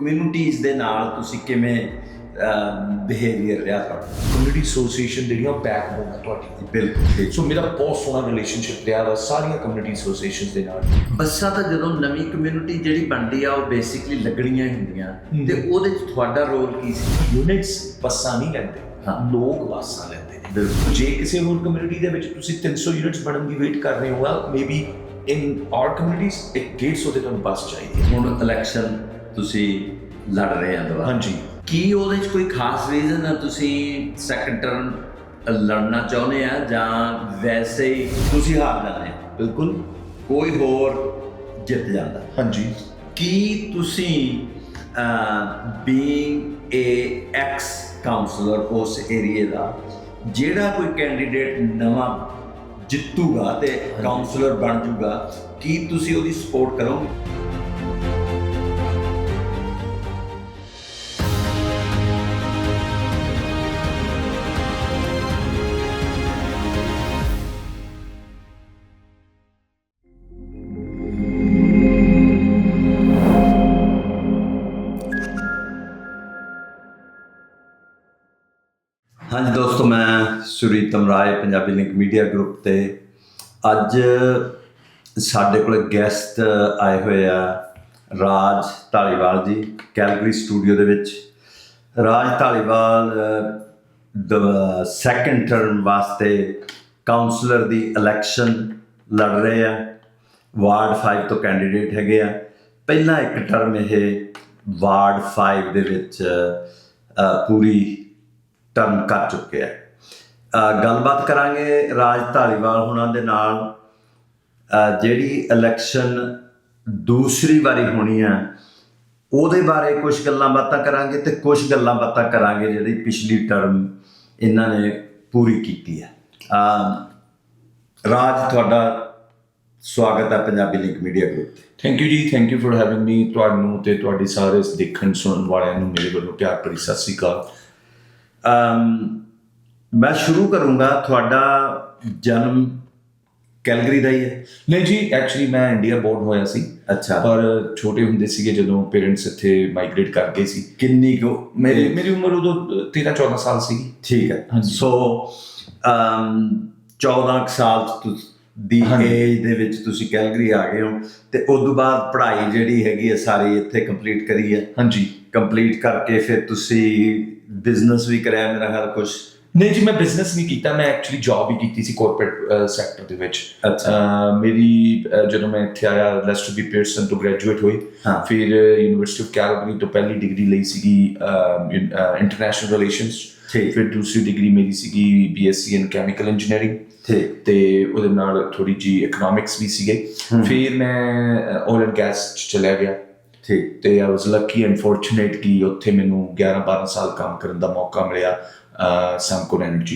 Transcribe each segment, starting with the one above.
Communities ਦੇ ਨਾਲ ਤੁਸੀਂ ਕਿਵੇਂ ਬਿਹੇਵੀਅਰ ਰਿਹਾ ਤੁਹਾਡਾ? ਕਮਿਊਨਿਟੀ ਐਸੋਸੀਏਸ਼ਨ ਜਿਹੜੀਆਂ ਬੈਕਬੋਨ ਹੈ ਤੁਹਾਡੀ। ਬਿਲਕੁਲ ਸੋ ਮੇਰਾ ਬਹੁਤ ਸੋਹਣਾ ਰਿਲੇਸ਼ਨਸ਼ਿਪ ਰਿਹਾ ਵਾ ਸਾਰੀਆਂ ਕਮਿਊਨਿਟੀ ਐਸੋਸੀਏਸ਼ਨਸ ਦੇ ਨਾਲ। ਬੱਸਾਂ ਤਾਂ ਜਦੋਂ ਨਵੀਂ ਕਮਿਊਨਿਟੀ ਜਿਹੜੀ ਬਣਦੀ ਆ ਉਹ ਬੇਸਿਕਲੀ ਲੱਗਣੀਆਂ ਹੁੰਦੀਆਂ। ਤੇ ਉਹਦੇ 'ਚ ਤੁਹਾਡਾ ਰੋਲ ਕੀ ਸੀ? ਯੂਨਿਟਸ ਬੱਸਾਂ ਨਹੀਂ ਲੈਂਦੇ। ਹਾਂ। ਲੋਕ ਬੱਸਾਂ ਲੈਂਦੇ ਨੇ। ਬਿਲਕੁਲ। ਜੇ ਕਿਸੇ ਹੋਰ ਕਮਿਊਨਿਟੀ ਦੇ ਵਿੱਚ ਤੁਸੀਂ 300 ਯੂਨਿਟਸ ਬਣਨ ਦੀ ਵੇਟ ਕਰ ਰਹੇ ਹੋ ਮੇਬੀ ਇਨ ਆਰ ਕਮਿਊਨਿਟੀਜ਼ ਇੱਕ 150 ਦੇ ਤੁਹਾਨੂੰ ਬੱਸ ਚਾਹੀਦੀ ਹੈ। ਹੁਣ ਇਲੈਕਸ਼ਨ ਤੁਸੀਂ ਲੜ ਰਹੇ ਆ ਦੁਬਾਰਾ। ਹਾਂਜੀ। ਕੀ ਉਹਦੇ 'ਚ ਕੋਈ ਖਾਸ ਰੀਜ਼ਨ ਆ ਤੁਸੀਂ ਸੈਕੰਡ ਟਰਮ ਲੜਨਾ ਚਾਹੁੰਦੇ ਆ ਜਾਂ ਵੈਸੇ ਹੀ ਤੁਸੀਂ ਹਾਰ ਜਾਂਦੇ ਹੋ। ਬਿਲਕੁਲ। ਕੋਈ ਹੋਰ ਜਿੱਤ ਜਾਂਦਾ। ਹਾਂਜੀ। ਕੀ ਤੁਸੀਂ ਬੀਇੰਗ ਏ ਐਕਸ ਕਾਉਂਸਲਰ ਉਸ ਏਰੀਏ ਦਾ ਜਿਹੜਾ ਕੋਈ ਕੈਂਡੀਡੇਟ ਨਵਾਂ ਜਿੱਤੂਗਾ ਤੇ ਕਾਉਂਸਲਰ ਬਣ ਜੂਗਾ ਕੀ ਤੁਸੀਂ ਉਹਦੀ ਸਪੋਰਟ ਕਰੋਗੇ? Pritam Rai, Punjabi link media group ਤੇ ਅੱਜ ਸਾਡੇ ਕੋਲ ਗੈਸਟ ਆਏ ਹੋਏ ਆ ਰਾਜ ਢਾਲੀਵਾਲ ਜੀ, ਕੈਲਗਰੀ ਸਟੂਡੀਓ ਦੇ ਵਿੱਚ। Raj Dhaliwal the second term ਵਾਸਤੇ ਕਾਉਂਸਲਰ ਦੀ ਇਲੈਕਸ਼ਨ ਲੜ ਰਹੇ ਆ। ਵਾਰਡ 5 ਤੋਂ ਕੈਂਡੀਡੇਟ ਹੈਗੇ ਆ। ਪਹਿਲਾਂ ਇੱਕ ਟਰਮ ਇਹ ਵਾਰਡ 5 ਦੇ ਵਿੱਚ ਪੂਰੀ ਟਰਮ ਕਰ ਚੁੱਕੇ ਆ। ਗੱਲਬਾਤ ਕਰਾਂਗੇ ਰਾਜ ਢਾਲੀਵਾਲ ਹੁਣਾਂ ਦੇ ਨਾਲ। ਜਿਹੜੀ ਇਲੈਕਸ਼ਨ ਦੂਸਰੀ ਵਾਰੀ ਹੋਣੀ ਆ ਉਹਦੇ ਬਾਰੇ ਕੁਝ ਗੱਲਾਂ ਬਾਤਾਂ ਕਰਾਂਗੇ ਤੇ ਕੁਝ ਗੱਲਾਂ ਬਾਤਾਂ ਕਰਾਂਗੇ ਜਿਹੜੀ ਪਿਛਲੀ ਟਰਮ ਇਹਨਾਂ ਨੇ ਪੂਰੀ ਕੀਤੀ ਹੈ। ਅ, ਰਾਜ ਤੁਹਾਡਾ ਸਵਾਗਤ ਹੈ ਪੰਜਾਬੀ ਲਿੰਕ ਮੀਡੀਆ ਗਰੁੱਪ ਤੇ। ਥੈਂਕ ਯੂ ਜੀ thank you for having me ਤੁਹਾਨੂੰ ਤੇ ਤੁਹਾਡੇ ਸਾਰੇ ਦੇਖਣ ਸੁਣਨ ਵਾਲਿਆਂ ਨੂੰ ਮੇਰੇ ਵੱਲੋਂ ਪਿਆਰ ਭਰੀ ਸਤਿ ਸ੍ਰੀ ਅਕਾਲ। ਅਮ ਮੈਂ ਸ਼ੁਰੂ ਕਰੂੰਗਾ ਤੁਹਾਡਾ ਜਨਮ ਕੈਲਗਰੀ ਦਾ ਹੀ ਹੈ। ਨਹੀਂ ਜੀ ਐਕਚੁਅਲੀ ਮੈਂ ਇੰਡੀਆ ਬੋਰਨ ਹੋਇਆ ਸੀ। ਅੱਛਾ। ਪਰ ਛੋਟੇ ਹੁੰਦੇ ਸੀਗੇ ਜਦੋਂ ਪੇਰੈਂਟਸ ਇੱਥੇ ਮਾਈਗ੍ਰੇਟ ਕਰ ਗਏ ਸੀ। ਕਿੰਨੀ ਕੁ ਮੇਰੀ ਮੇਰੀ ਮੇਰੀ ਉਮਰ ਉਦੋਂ 13 14 ਸਾਲ ਸੀਗੀ ਠੀਕ ਹੈ। ਸੋ ਅਮ 14 ਕੁ ਸਾਲ ਤੁਸ- ਦੀ। ਏਜ ਦੇ ਵਿੱਚ ਤੁਸੀਂ ਕੈਲਗਰੀ ਆ ਗਏ ਹੋ ਤੇ ਉਸ ਤੋਂ ਬਾਅਦ ਪੜ੍ਹਾਈ ਜਿਹੜੀ ਹੈਗੀ ਹੈ ਸਾਰੀ ਇੱਥੇ ਕੰਪਲੀਟ ਕਰੀ ਹੈ। ਹਾਂਜੀ। ਕੰਪਲੀਟ ਕਰਕੇ ਫਿਰ ਤੁਸੀਂ ਬਿਜ਼ਨਸ ਵੀ ਕਰਿਆ ਮੇਰਾ ਖਿਆਲ ਕੁਝ ਨਹੀਂ ਜੀ ਮੈਂ ਬਿਜ਼ਨਸ ਨਹੀਂ ਕੀਤਾ ਮੈਂ ਐਕਚੁਅਲੀ ਜੌਬ ਹੀ ਕੀਤੀ ਸੀ ਕਾਰਪੋਰੇਟ ਸੈਕਟਰ ਦੇ ਵਿੱਚ। ਮੇਰੀ ਜਦੋਂ ਮੈਂ ਇੱਥੇ ਆਇਆ ਲੈਸਟਰ ਬੀ ਪੀਅਰਸਨ ਤੋਂ ਗ੍ਰੈਜੂਏਟ ਹੋਈ। ਫਿਰ ਯੂਨੀਵਰਸਿਟੀ ਆਫ ਕੈਲਗਰੀ ਤੋਂ ਪਹਿਲੀ ਡਿਗਰੀ ਲਈ ਸੀਗੀ ਇੰਟਰਨੈਸ਼ਨਲ ਰਿਲੇਸ਼ਨਸ ਫਿਰ ਦੂਸਰੀ ਡਿਗਰੀ ਮੇਰੀ ਸੀਗੀ ਬੀਐਸਸੀ ਇਨ ਕੈਮੀਕਲ ਇੰਜੀਨੀਅਰਿੰਗ ਤੇ ਉਹਦੇ ਨਾਲ ਥੋੜੀ ਜੀ ਇਕਨੋਮਿਕਸ ਵੀ ਸੀਗੇ। ਫਿਰ ਮੈਂ ਆਇਲ ਐਂਡ ਗੈਸ ਚ ਚਲਾ ਗਿਆ। ਠੀਕ। ਤੇ I was lucky and fortunate ਕਿ ਉੱਥੇ ਮੈਨੂੰ 11 12 ਸਾਲ ਕੰਮ ਕਰਨ ਦਾ ਮੌਕਾ ਮਿਲਿਆ।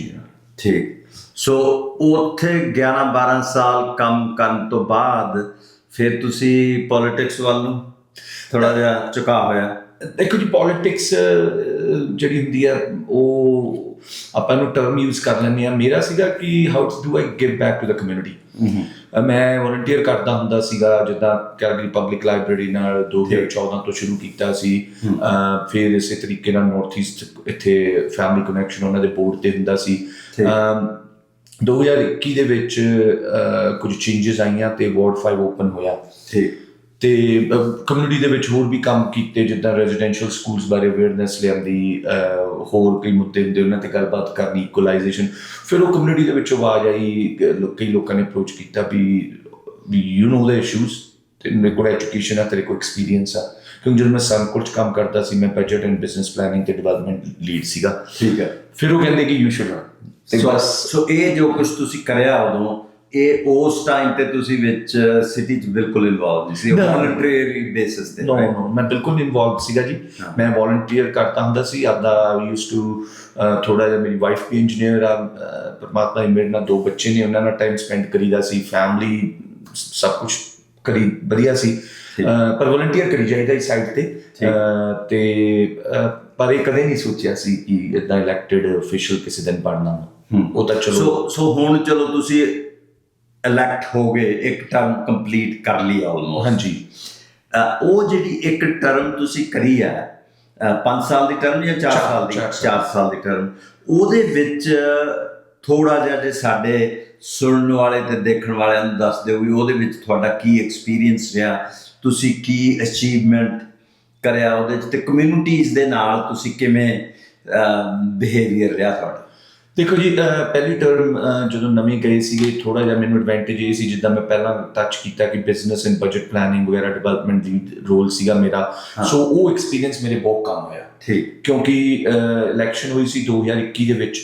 ਦੇ ਨਾਲ ਠੀਕ। ਸੋ ਉੱਥੇ 11 12 ਸਾਲ ਕੰਮ ਕਰਨ ਤੋਂ ਬਾਅਦ ਫਿਰ ਤੁਸੀਂ ਪੋਲਿਟਿਕਸ ਵੱਲ ਨੂੰ ਥੋੜਾ ਜਿਹਾ ਝੁਕਾ ਹੋਇਆ। ਦੇਖੋ ਜੀ ਪੋਲਿਟਿਕਸ ਜਿਹੜੀ ਹੁੰਦੀ ਹੈ ਉਹ ਆਪਾਂ ਨੂੰ ਟਰਮ ਯੂਜ਼ ਕਰ ਲੈਂਦੇ ਆ ਮੇਰਾ ਸੀਗਾ ਕਿ how do I give back to the community ਮੈਂ ਵੋਲੰਟੀਅਰ ਕਰਦਾ ਹੁੰਦਾ ਸੀਗਾ ਜਿੱਦਾਂ ਕੈਲਗਰੀ ਪਬਲਿਕ ਲਾਇਬ੍ਰੇਰੀ ਨਾਲ 2014 ਤੋਂ ਸ਼ੁਰੂ ਕੀਤਾ ਸੀ। ਫਿਰ ਇਸੇ ਤਰੀਕੇ ਨਾਲ ਨਾਰਥ ਈਸਟ ਇੱਥੇ ਫੈਮਿਲੀ ਕਨੈਕਸ਼ਨ ਉਹਨਾਂ ਦੇ ਬੋਰਡ ਤੇ ਹੁੰਦਾ ਸੀ। ਠੀਕ। ਅਮ 2021 ਦੇ ਵਿੱਚ ਕੁਝ ਚੇਂਜਸ ਆਈਆਂ ਤੇ ਵਾਰਡ 5 ਓਪਨ ਹੋਇਆ। ਠੀਕ। ਤੇ ਕਮਿਊਨਿਟੀ ਦੇ ਵਿੱਚ ਹੋਰ ਵੀ ਕੰਮ ਕੀਤੇ ਜਿੱਦਾਂ ਰੈਜ਼ੀਡੈਂਸ਼ੀਅਲ ਸਕੂਲਸ ਬਾਰੇ ਅਵੇਅਰਨੈਸ ਲਿਆਂਦੀ ਹੋਰ ਕਈ ਮੁੱਦੇ ਹੁੰਦੇ ਉਹਨਾਂ ਤੇ ਗੱਲਬਾਤ ਕਰਨੀ ਇਕੁਅਲਾਈਜੇਸ਼ਨ ਫਿਰ ਉਹ ਕਮਿਊਨਿਟੀ ਦੇ ਵਿੱਚ ਆਵਾਜ਼ ਆਈ ਕਈ ਲੋਕਾਂ ਨੇ ਅਪਰੋਚ ਕੀਤਾ ਵੀ ਯੂ نو ਦ ਇਸ਼ੂਜ਼ ਤੇ ਮੇਰੇ ਕੋਲ ਐਜੂਕੇਸ਼ਨ ਆ ਤੇਰੇ ਕੋਲ ਐਕਸਪੀਰੀਅੰਸ ਆ। ਕਿਉਂਕਿ ਜਦੋਂ ਮੈਂ ਸੰਕੁਲ ਚ ਕੰਮ ਕਰਦਾ ਸੀ ਮੈਂ ਬਜਟ ਐਂਡ ਬਿਜ਼ਨਸ ਪਲੈਨਿੰਗ ਤੇ ਡਿਵੈਲਪਮੈਂਟ ਲੀਡ ਸੀਗਾ। ਠੀਕ ਹੈ। ਫਿਰ ਉਹ ਕਹਿੰਦੇ ਕਿ ਯੂ ਸ਼ੁਡ ਤੇ ਬਸ। ਸੋ ਇਹ ਜੋ ਕੁਝ ਤੁਸੀਂ ਕਰਿਆ ਉਦੋਂ ਇਹ ਉਸ ਟਾਈਮ ਤੇ ਤੁਸੀਂ ਵਿੱਚ ਸਿਟੀ ਚ ਬਿਲਕੁਲ ਇਨਵੋਲਵ ਨਹੀਂ ਸੀ. ਵੋਲੰਟਰੀ ਬੇਸਿਸ ਤੇ ਨੋ? ਨੋ ਮੈਂ ਬਿਲਕੁਲ ਇਨਵੋਲਵ ਸੀਗਾ ਜੀ। ਮੈਂ ਵੋਲੰਟੀਅਰ ਕਰਦਾ ਹੁੰਦਾ ਸੀ ਆਪਦਾ ਯੂਜ਼ ਟੂ ਥੋੜਾ ਜਿਹਾ ਮੇਰੀ ਵਾਈਫ ਵੀ ਇੰਜੀਨੀਅਰ ਆ ਪਰਮਾਤਮਾ ਮੇਰੇ ਨਾਲ ਦੋ ਬੱਚੇ ਨੇ ਉਹਨਾਂ ਨਾਲ ਟਾਈਮ ਸਪੈਂਡ ਕਰੀਦਾ ਸੀ ਫੈਮਿਲੀ ਸਭ ਕੁਝ ਕਰੀ ਵਧੀਆ ਸੀ ਪਰ ਵੋਲੰਟੀਅਰ ਕਰੀ ਜਾਈਦਾ ਇਸ ਸਾਈਡ ਤੇ ਤੇ ਪਰ ਇਹ ਕਦੇ ਨਹੀਂ ਸੋਚਿਆ ਸੀ ਕਿ ਇਦਾਂ ਇਲੈਕਟਿਡ ਅਫੀਸ਼ੀਅਲ ਕਿਸੇ ਦਿਨ ਬਣਨਾ ਹੂੰ। ਉਹ ਤਾਂ ਚਲੋ ਸੋ ਸੋ ਹੁਣ ਚਲੋ ਤੁਸੀਂ ਇਲੈਕਟ ਹੋ ਗਏ ਇੱਕ ਟਰਮ ਕੰਪਲੀਟ ਕਰ ਲਈ ਆਲਮੋਸਟ ਹਾਂਜੀ। ਉਹ ਜਿਹੜੀ ਇੱਕ ਟਰਮ ਤੁਸੀਂ ਕਰੀ ਆ 5 ਸਾਲ ਦੀ ਟਰਮ ਜਾਂ 4 ਚਾਰ- ਸਾਲ ਦੀ? ਚਾਰ ਸਾਲ। 4 ਸਾਲ ਦੀ ਟਰਮ ਉਹਦੇ ਵਿੱਚ ਥੋੜਾ ਜਿਹਾ ਜੇ ਸਾਡੇ ਸੁਣਨ ਵਾਲੇ ਤੇ ਦੇਖਣ ਵਾਲਿਆਂ ਨੂੰ ਦੱਸ ਦਿਓ ਵੀ ਉਹਦੇ ਵਿੱਚ ਤੁਹਾਡਾ ਕੀ ਐਕਸਪੀਰੀਅੰਸ ਰਿਹਾ ਤੁਸੀਂ ਕੀ ਅਚੀਵਮੈਂਟ ਕਰਿਆ ਉਹਦੇ ਤੇ ਕਮਿਊਨਿਟੀਜ਼ ਦੇ ਨਾਲ ਤੁਸੀਂ ਕਿਵੇਂ ਬਿਹੇਵੀਅਰ ਰਿਹਾ ਤੁਹਾਡਾ? ਦੇਖੋ ਜੀ ਪਹਿਲੀ ਟਰਮ ਜਦੋਂ ਨਵੇਂ ਗਏ ਸੀਗੇ ਥੋੜਾ ਜਿਹਾ ਮੈਨੂੰ ਐਡਵਾਂਟੇਜ ਇਹ ਸੀ ਜਿੱਦਾਂ ਮੈਂ ਪਹਿਲਾਂ ਟੱਚ ਕੀਤਾ ਕਿ ਬਿਜ਼ਨਸ ਐਂਡ ਬਜਟ ਪਲੈਨਿੰਗ ਵਗੈਰਾ ਡਿਵੈਲਪਮੈਂਟ ਦੀ ਰੋਲ ਸੀਗਾ ਮੇਰਾ। ਸੋ ਉਹ ਐਕਸਪੀਰੀਅੰਸ ਮੇਰੇ ਬਹੁਤ ਕੰਮ ਆਇਆ ਠੀਕ। ਕਿਉਂਕਿ ਇਲੈਕਸ਼ਨ ਹੋਈ ਸੀ 2021 ਦੇ ਵਿੱਚ।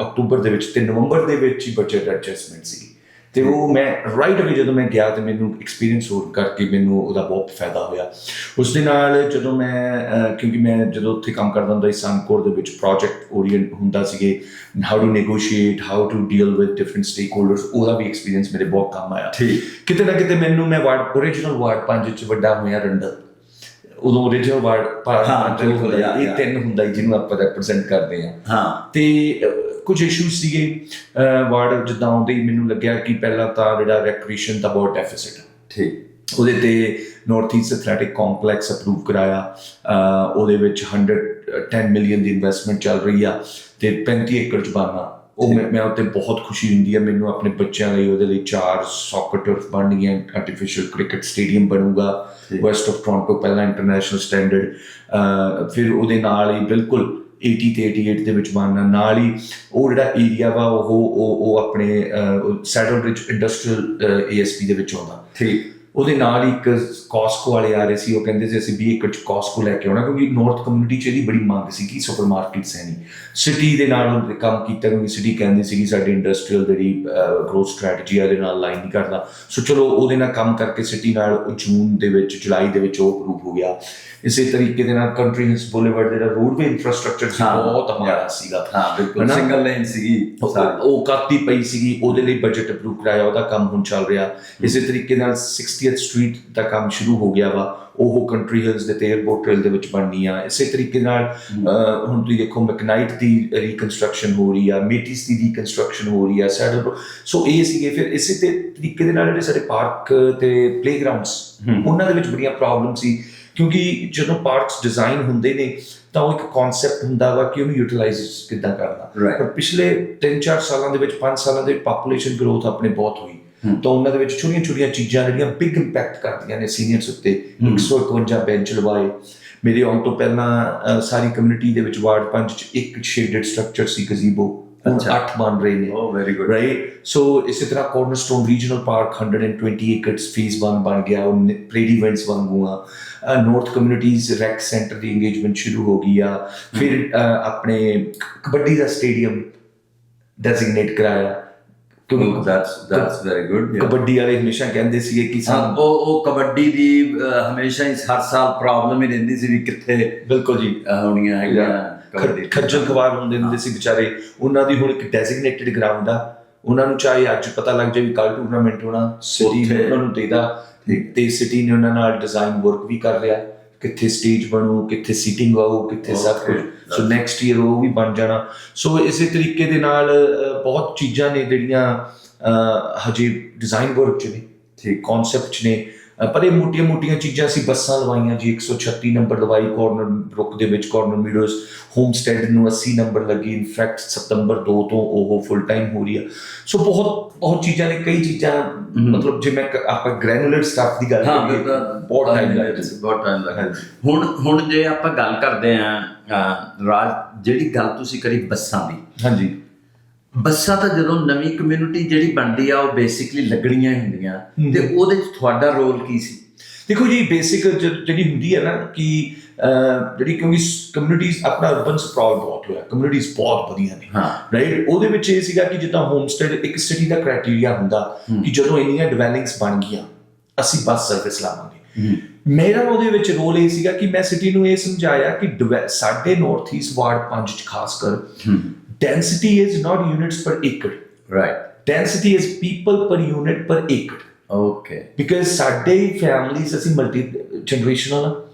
ਅਕਤੂਬਰ ਦੇ ਵਿੱਚ ਤੇ ਨਵੰਬਰ ਦੇ ਵਿੱਚ ਹੀ ਬਜਟ ਐਡਜਸਟਮੈਂਟ ਸੀ ਤੇ ਉਹ ਮੈਂ ਰਾਈਟ ਅਵੇ ਜਦੋਂ ਮੈਂ ਗਿਆ ਤੇ ਮੈਨੂੰ ਐਕਸਪੀਰੀਅੰਸ ਹੋਣ ਕਰਕੇ ਮੈਨੂੰ ਉਹਦਾ ਬਹੁਤ ਫਾਇਦਾ ਹੋਇਆ। ਉਸ ਦੇ ਨਾਲ ਜਦੋਂ ਮੈਂ ਕਿਉਂਕਿ ਮੈਂ ਜਦੋਂ ਉੱਥੇ ਕੰਮ ਕਰਦਾ ਹੁੰਦਾ ਸੀ ਸੰਕੋਰ ਦੇ ਵਿੱਚ ਪ੍ਰੋਜੈਕਟ ਓਰੀਐਂਟ ਹੁੰਦਾ ਸੀਗੇ how to negotiate how to deal with different stakeholders ਉਹਦਾ ਵੀ ਐਕਸਪੀਰੀਅੰਸ ਮੇਰੇ ਬਹੁਤ ਕੰਮ ਆਇਆ। ਠੀਕ। ਕਿਤੇ ਨਾ ਕਿਤੇ ਮੈਨੂੰ ਮੈਂ ਵਾਰਡ ਓਰੀਜਨਲ ਵਾਰਡ 5 ਚ ਵੱਡਾ ਹੋਇਆ ਰੰਡਲ। ਉਦੋਂ ਓਰੀਜਨਲ ਵਾਰਡ ਹਾਂ, ਪੰਜ ਹੁੰਦਾ ਇਹ. ਤਿੰਨ ਹੁੰਦਾ ਜਿਹਨੂੰ ਆਪਾਂ ਰਿਪਰੈਜ਼ੈਂਟ ਕਰਦੇ ਹਾਂ। ਹਾਂ। ਤੇ ਕੁਝ ਇਸ਼ੂਜ਼ ਸੀਗੇ ਵਾਰਡ ਜਿੱਦਾਂ ਆਉਂਦੇ ਹੀ ਮੈਨੂੰ ਲੱਗਿਆ ਕਿ ਪਹਿਲਾਂ ਤਾਂ ਜਿਹੜਾ ਰੈਕ੍ਰੀਏਸ਼ਨ ਦਾ ਬਹੁਤ ਡੈਫਿਸਿਟ ਠੀਕ। ਉਹਦੇ ਤੇ north east athletic complex approve ਕਰਾਇਆ ਉਹਦੇ ਵਿੱਚ 110 ਮਿਲੀਅਨ ਦੀ ਇਨਵੈਸਟਮੈਂਟ ਚੱਲ ਰਹੀ ਆ ਤੇ 35 ਏਕੜ ਚ ਬਣਨਾ ਉਹ ਮੈਂ ਮੈਂ ਉੱਤੇ ਬਹੁਤ ਖੁਸ਼ੀ ਹੁੰਦੀ ਹੈ ਮੈਨੂੰ ਆਪਣੇ ਬੱਚਿਆਂ ਲਈ ਉਹਦੇ ਲਈ ਚਾਰ ਸੌਕਰ ਟਰਫ ਬਣਨੀਆਂ ਆਰਟੀਫੀਸ਼ੀਅਲ ਕ੍ਰਿਕਟ ਸਟੇਡੀਅਮ ਬਣੂਗਾ। ਵੈਸਟ ਆਫ ਟੋਰਾਂਟੋ ਪਹਿਲਾਂ ਇੰਟਰਨੈਸ਼ਨਲ ਸਟੈਂਡਰਡ ਫਿਰ ਉਹਦੇ ਨਾਲ ਹੀ ਬਿਲਕੁਲ 80 ਤੇ 88 ਦੇ ਵਿੱਚ ਬਣਨਾ, ਨਾਲ ਹੀ ਉਹ ਜਿਹੜਾ ਏਰੀਆ ਵਾ, ਉਹ ਉਹ ਆਪਣੇ ਸੈਟਲ ਰਿਚ ਇੰਡਸਟਰੀਅਲ ਏਐਸਪੀ ਦੇ ਵਿੱਚ ਆਉਂਦਾ। ਠੀਕ। ਉਹਦੇ ਨਾਲ ਹੀ ਇੱਕ ਕਾਸਕੋ ਵਾਲੇ ਆ ਰਹੇ ਸੀ ਉਹ ਕਹਿੰਦੇ ਸੀ ਅਸੀਂ 20 ਏਕੜ ਚ ਕਾਸਕੋ ਲੈ ਕੇ ਆਉਣਾ ਕਿਉਂਕਿ ਨਾਰਥ ਕਮਿਊਨਿਟੀ ਚ ਇਹਦੀ ਬੜੀ ਮੰਗ ਸੀ ਕਿ ਸੁਪਰਮਾਰਕਟਸ ਹੈ ਨਹੀਂ ਸਿਟੀ ਦੇ ਨਾਲ ਉਹਨੇ ਕੰਮ ਕੀਤਾ ਕਿਉਂਕਿ ਸਿਟੀ ਕਹਿੰਦੀ ਸੀ ਕਿ ਸਾਡੀ ਇੰਡਸਟਰੀਅਲ ਜਿਹੜੀ ਗਰੋਥ ਸਟ੍ਰੈਟਜੀ ਹੈ ਦੇ ਨਾਲ ਲਾਈਨ ਨਹੀਂ ਕਰਦਾ ਸੋ ਚਲੋ ਉਹਦੇ ਨਾਲ ਕੰਮ ਕਰਕੇ ਸਿਟੀ ਨਾਲ ਜੂਨ ਦੇ ਵਿੱਚ ਜੁਲਾਈ ਦੇ ਵਿੱਚ ਉਹ ਅਪਰੂਵ ਹੋ ਗਿਆ। ਇਸੇ ਤਰੀਕੇ ਦੇ ਨਾਲ ਕੰਟਰੀ ਹਿੰਸ ਬੁਲੇਵਰਡ ਜਿਹੜਾ ਰੋਡਵੇ ਇਨਫਰਾਸਟ੍ਰਕਚਰ ਸੀ। ਬਹੁਤ ਹਮਾਰਾ ਸੀਗਾ। ਹਾਂ ਬਿਲਕੁਲ? ਸਿੰਗਲ ਲਾਈਨ ਸੀਗੀ ਉਹ ਕਾਤੀ ਪਈ ਸੀਗੀ ਉਹਦੇ ਲਈ ਬਜਟ ਅਪਰੂਵ ਕਰਾਇਆ ਉਹਦਾ ਕੰਮ ਹੁਣ ਚੱਲ ਰਿਹਾ। ਇਸੇ ਤਰੀਕੇ ਨਾਲ 60th ਸਟਰੀਟ ਦਾ ਕੰਮ ਸ਼ੁਰੂ ਹੋ ਗਿਆ ਵਾ ਉਹ ਕੰਟਰੀ ਹਿਲਸ ਦੇ ਤੇ 에어ਪੋਰਟ ਟ੍ਰੇਲ ਦੇ ਵਿੱਚ ਬਣਨੀ ਆ ਇਸੇ ਤਰੀਕੇ ਨਾਲ ਹੁਣ ਤੁਸੀਂ ਦੇਖੋ ਮੈਕਨਾਈਟ ਦੀ ਰੀਕਨਸਟਰਕਸ਼ਨ ਹੋ ਰਹੀ ਆ ਮੇਟਿਸ ਦੀ ਰੀਕਨਸਟਰਕਸ਼ਨ ਹੋ ਰਹੀ ਆ ਸੈਡਲ ਸੋ ਇਹ ਸੀਗੇ ਫਿਰ ਇਸੇ ਤੇ ਤਰੀਕੇ ਦੇ ਨਾਲ ਜਿਹੜੇ ਸਾਡੇ ਪਾਰਕ ਤੇ ਪਲੇਗਰਾਉਂਡਸ। ਉਹਨਾਂ ਦੇ ਵਿੱਚ ਬੜੀਆਂ ਪ੍ਰੋਬਲਮ ਸੀ ਕਿਉਂਕਿ ਜਦੋਂ ਪਾਰਕਸ ਡਿਜ਼ਾਈਨ ਹੁੰਦੇ ਨੇ ਤਾਂ ਉਹ ਇੱਕ ਕਨਸੈਪਟ ਹੁੰਦਾ ਵਾ ਕਿ ਉਹਨੂੰ ਯੂਟਿਲਾਈਜ਼ ਕਿੱਦਾਂ ਕਰਨਾ. ਪਰ ਪਿਛਲੇ 3-4 ਸਾਲਾਂ ਦੇ ਵਿੱਚ 5 ਸਾਲਾਂ ਦੇ ਪਾਪੂਲੇਸ਼ਨ ਗਰੋਥ ਆਪਣੇ ਬਹੁਤ ਹੋਈ। ਤਾਂ ਉਹਨਾਂ ਦੇ ਵਿੱਚ ਛੋਟੀਆਂ ਛੋਟੀਆਂ ਚੀਜ਼ਾਂ ਜਿਹੜੀਆਂ ਬਿਗ ਇੰਪੈਕਟ ਕਰਦੀਆਂ ਨੇ ਸੀਨੀਅਰਸ ਉੱਤੇ। ਹਮ। 151 ਬੈਂਚ ਲਵਾਏ। ਮੇਰੇ ਆਉਣ ਤੋਂ ਪਹਿਲਾਂ ਸਾਰੀ ਕਮਿਊਨਿਟੀ ਦੇ ਵਿੱਚ ਵਾਰਡ 5 ਚ ਇੱਕ ਸ਼ੇਡਡ ਸਟਰਕਚਰ ਸੀ ਗਜ਼ੀਬੋ ਅੱਛਾ। 8 ਬਣ ਰਹੇ ਨੇ। Oh very good right so ਇਸੇ ਤਰ੍ਹਾਂ Cornerstone regional park 120 acres phase 1 ਬਣ ਗਿਆ। ਉਹ ਪ੍ਰੇਡ ਇਵੈਂਟਸ ਵਾਂਗੂਆ ਨਾਰਥ ਕਮਿਊਨਿਟੀਜ਼ ਰੈਕ ਸੈਂਟਰ ਦੀ ਇੰਗੇਜਮੈਂਟ ਸ਼ੁਰੂ ਹੋ ਗਈ ਆ। ਫਿਰ ਆਪਣੇ ਕਬੱਡੀ ਦਾ ਸਟੇਡੀਅਮ ਡੈਜ਼ਿਗਨੇਟ ਕਰਾਇਆ। ਕਿਉਂਕਿ that's that's very good kabaddi ਵਾਲੇ ਹਮੇਸ਼ਾ ਕਹਿੰਦੇ ਸੀਗੇ ਕਿ ਸਾਨੂੰ ਉਹ ਉਹ ਕਬੱਡੀ ਦੀ ਹਮੇਸ਼ਾ ਹੀ ਹਰ ਸਾਲ ਪ੍ਰੋਬਲਮ ਹੀ ਰਹਿੰਦੀ ਸੀ ਵੀ ਕਿੱਥੇ ਬਿਲਕੁਲ ਜੀ। ਹੋਣੀਆਂ ਹੈਗੀਆਂ ਖੱਜਲ ਖਵਾਰ ਹੁੰਦੇ ਹੁੰਦੇ ਸੀ ਵਿਚਾਰੇ। ਉਹਨਾਂ ਦੀ ਹੁਣ ਇੱਕ ਡੈਜ਼ਿਗਨੇਟਿਡ ਗਰਾਊਂਡ ਆ। ਉਹਨਾਂ ਨੂੰ ਚਾਹੇ ਅੱਜ ਪਤਾ ਲੱਗ ਜਾਵੇ ਕੱਲ ਟੂਰਨਾਮੈਂਟ ਹੋਣਾ ਸਿਟੀ ਨੇ। ਉਹਨਾਂ ਨੂੰ ਦੇਦਾ। ਤੇ ਸਿਟੀ ਨੇ ਉਹਨਾਂ ਨਾਲ ਡਿਜ਼ਾਈਨ ਵਰਕ ਵੀ ਕਰ ਲਿਆ। ਕਿੱਥੇ ਸਟੇਜ ਬਣੂ ਕਿੱਥੇ ਸੀਟਿੰਗ ਆਊ ਕਿੱਥੇ ਸਭ. ਕੁਝ ਸੋ ਨੈਕਸਟ ਈਅਰ ਉਹ ਵੀ ਬਣ ਜਾਣਾ। ਸੋ ਇਸੇ ਤਰੀਕੇ ਦੇ ਨਾਲ ਬਹੁਤ ਚੀਜ਼ਾਂ ਨੇ ਜਿਹੜੀਆਂ ਹਜੇ ਡਿਜ਼ਾਈਨ ਵਰਕ ਚ ਨੇ ਠੀਕ ਕਨਸੈਪਟ ਚ ਨੇ। ਪਰ ਇਹ ਮੋਟੀਆਂ-ਮੋਟੀਆਂ ਚੀਜ਼ਾਂ ਸੀ ਬੱਸਾਂ ਲਵਾਈਆਂ ਜੀ 136 ਨੰਬਰ ਲਵਾਈ ਕਾਰਨਰ ਬਰੁੱਕ ਦੇ ਵਿੱਚ ਕਾਰਨਰ ਮੀਡਰਸ ਹੋਮਸਟੈਡ ਨੂੰ 80 ਨੰਬਰ ਲੱਗੀ ਇਨਫੈਕਟ ਸਤੰਬਰ 2 ਤੋਂ ਉਹ ਫੁੱਲ ਟਾਈਮ ਹੋ ਰਹੀ ਆ। ਸੋ ਬਹੁਤ ਬਹੁਤ ਚੀਜ਼ਾਂ ਨੇ ਕਈ ਚੀਜ਼ਾਂ ਮਤਲਬ ਜੇ ਮੈਂ ਆਪਾਂ ਗ੍ਰੈਨੂਲਰ ਸਟਾਫ ਦੀ ਗੱਲ ਕਰੀਏ ਬਹੁਤ ਟਾਈਮ ਲੱਗਦਾ। ਬਹੁਤ ਟਾਈਮ ਲੱਗਦਾ। ਹੁਣ ਹੁਣ ਜੇ ਆਪਾਂ ਗੱਲ ਕਰਦੇ ਆਂ ਰਾਜ ਜਿਹੜੀ ਗੱਲ ਤੁਸੀਂ ਕਰੀ ਬੱਸਾਂ ਦੀ ਹਾਂਜੀ। ਬੱਸਾਂ ਤਾਂ ਜਦੋਂ ਨਵੀਂ ਕਮਿਊਨਿਟੀ ਜਿਹੜੀ ਬਣਦੀ ਆ ਉਹ ਬੇਸਿਕਲੀ ਲੱਗਣੀਆਂ ਹੁੰਦੀਆਂ। ਤੇ ਉਹਦੇ 'ਚ ਤੁਹਾਡਾ ਰੋਲ ਕੀ ਸੀ? ਦੇਖੋ ਜੀ ਬੇਸਿਕ ਜਿਹੜੀ ਹੁੰਦੀ ਹੈ ਨਾ ਕਿ ਜਿਹੜੀ ਕਿਉਂਕਿ ਕਮਿਊਨਿਟੀਜ਼ ਆਪਣਾ ਅਰਬਨ ਸਪਰਾਲ ਬਹੁਤ ਹੋਇਆ। ਕਮਿਊਨਿਟੀਜ਼ ਬਹੁਤ ਵਧੀਆ ਨੇ। ਰਾਈਟ ਉਹਦੇ ਵਿੱਚ ਇਹ ਸੀਗਾ ਕਿ ਜਿੱਦਾਂ ਹੋਮਸਟੇਡ ਇੱਕ ਸਿਟੀ ਦਾ ਕ੍ਰਾਈਟੇਰੀਆ ਹੁੰਦਾ। ਕਿ ਜਦੋਂ ਇੰਨੀਆਂ ਡਿਵੈਲਿੰਗਸ ਬਣ ਗਈਆਂ ਅਸੀਂ ਬੱਸ ਸਰਵਿਸ ਲਾਵਾਂਗੇ। ਮੇਰਾ ਉਹਦੇ ਵਿੱਚ ਰੋਲ ਇਹ ਸੀਗਾ ਕਿ ਮੈਂ ਸਿਟੀ ਨੂੰ ਇਹ ਸਮਝਾਇਆ ਕਿ ਸਾਡੇ ਨਾਰਥ ਈਸਟ ਵਾਰਡ 5 ਚ ਖਾਸ ਕਰ density is not units per acre. Right density is people per unit per acre. Okay because ਸਾਡੇ ਫੈਮਲੀਜ਼ ਅਸੀਂ ਮਲਟੀ ਜਨਰੇਸ਼ਨਲ ਆ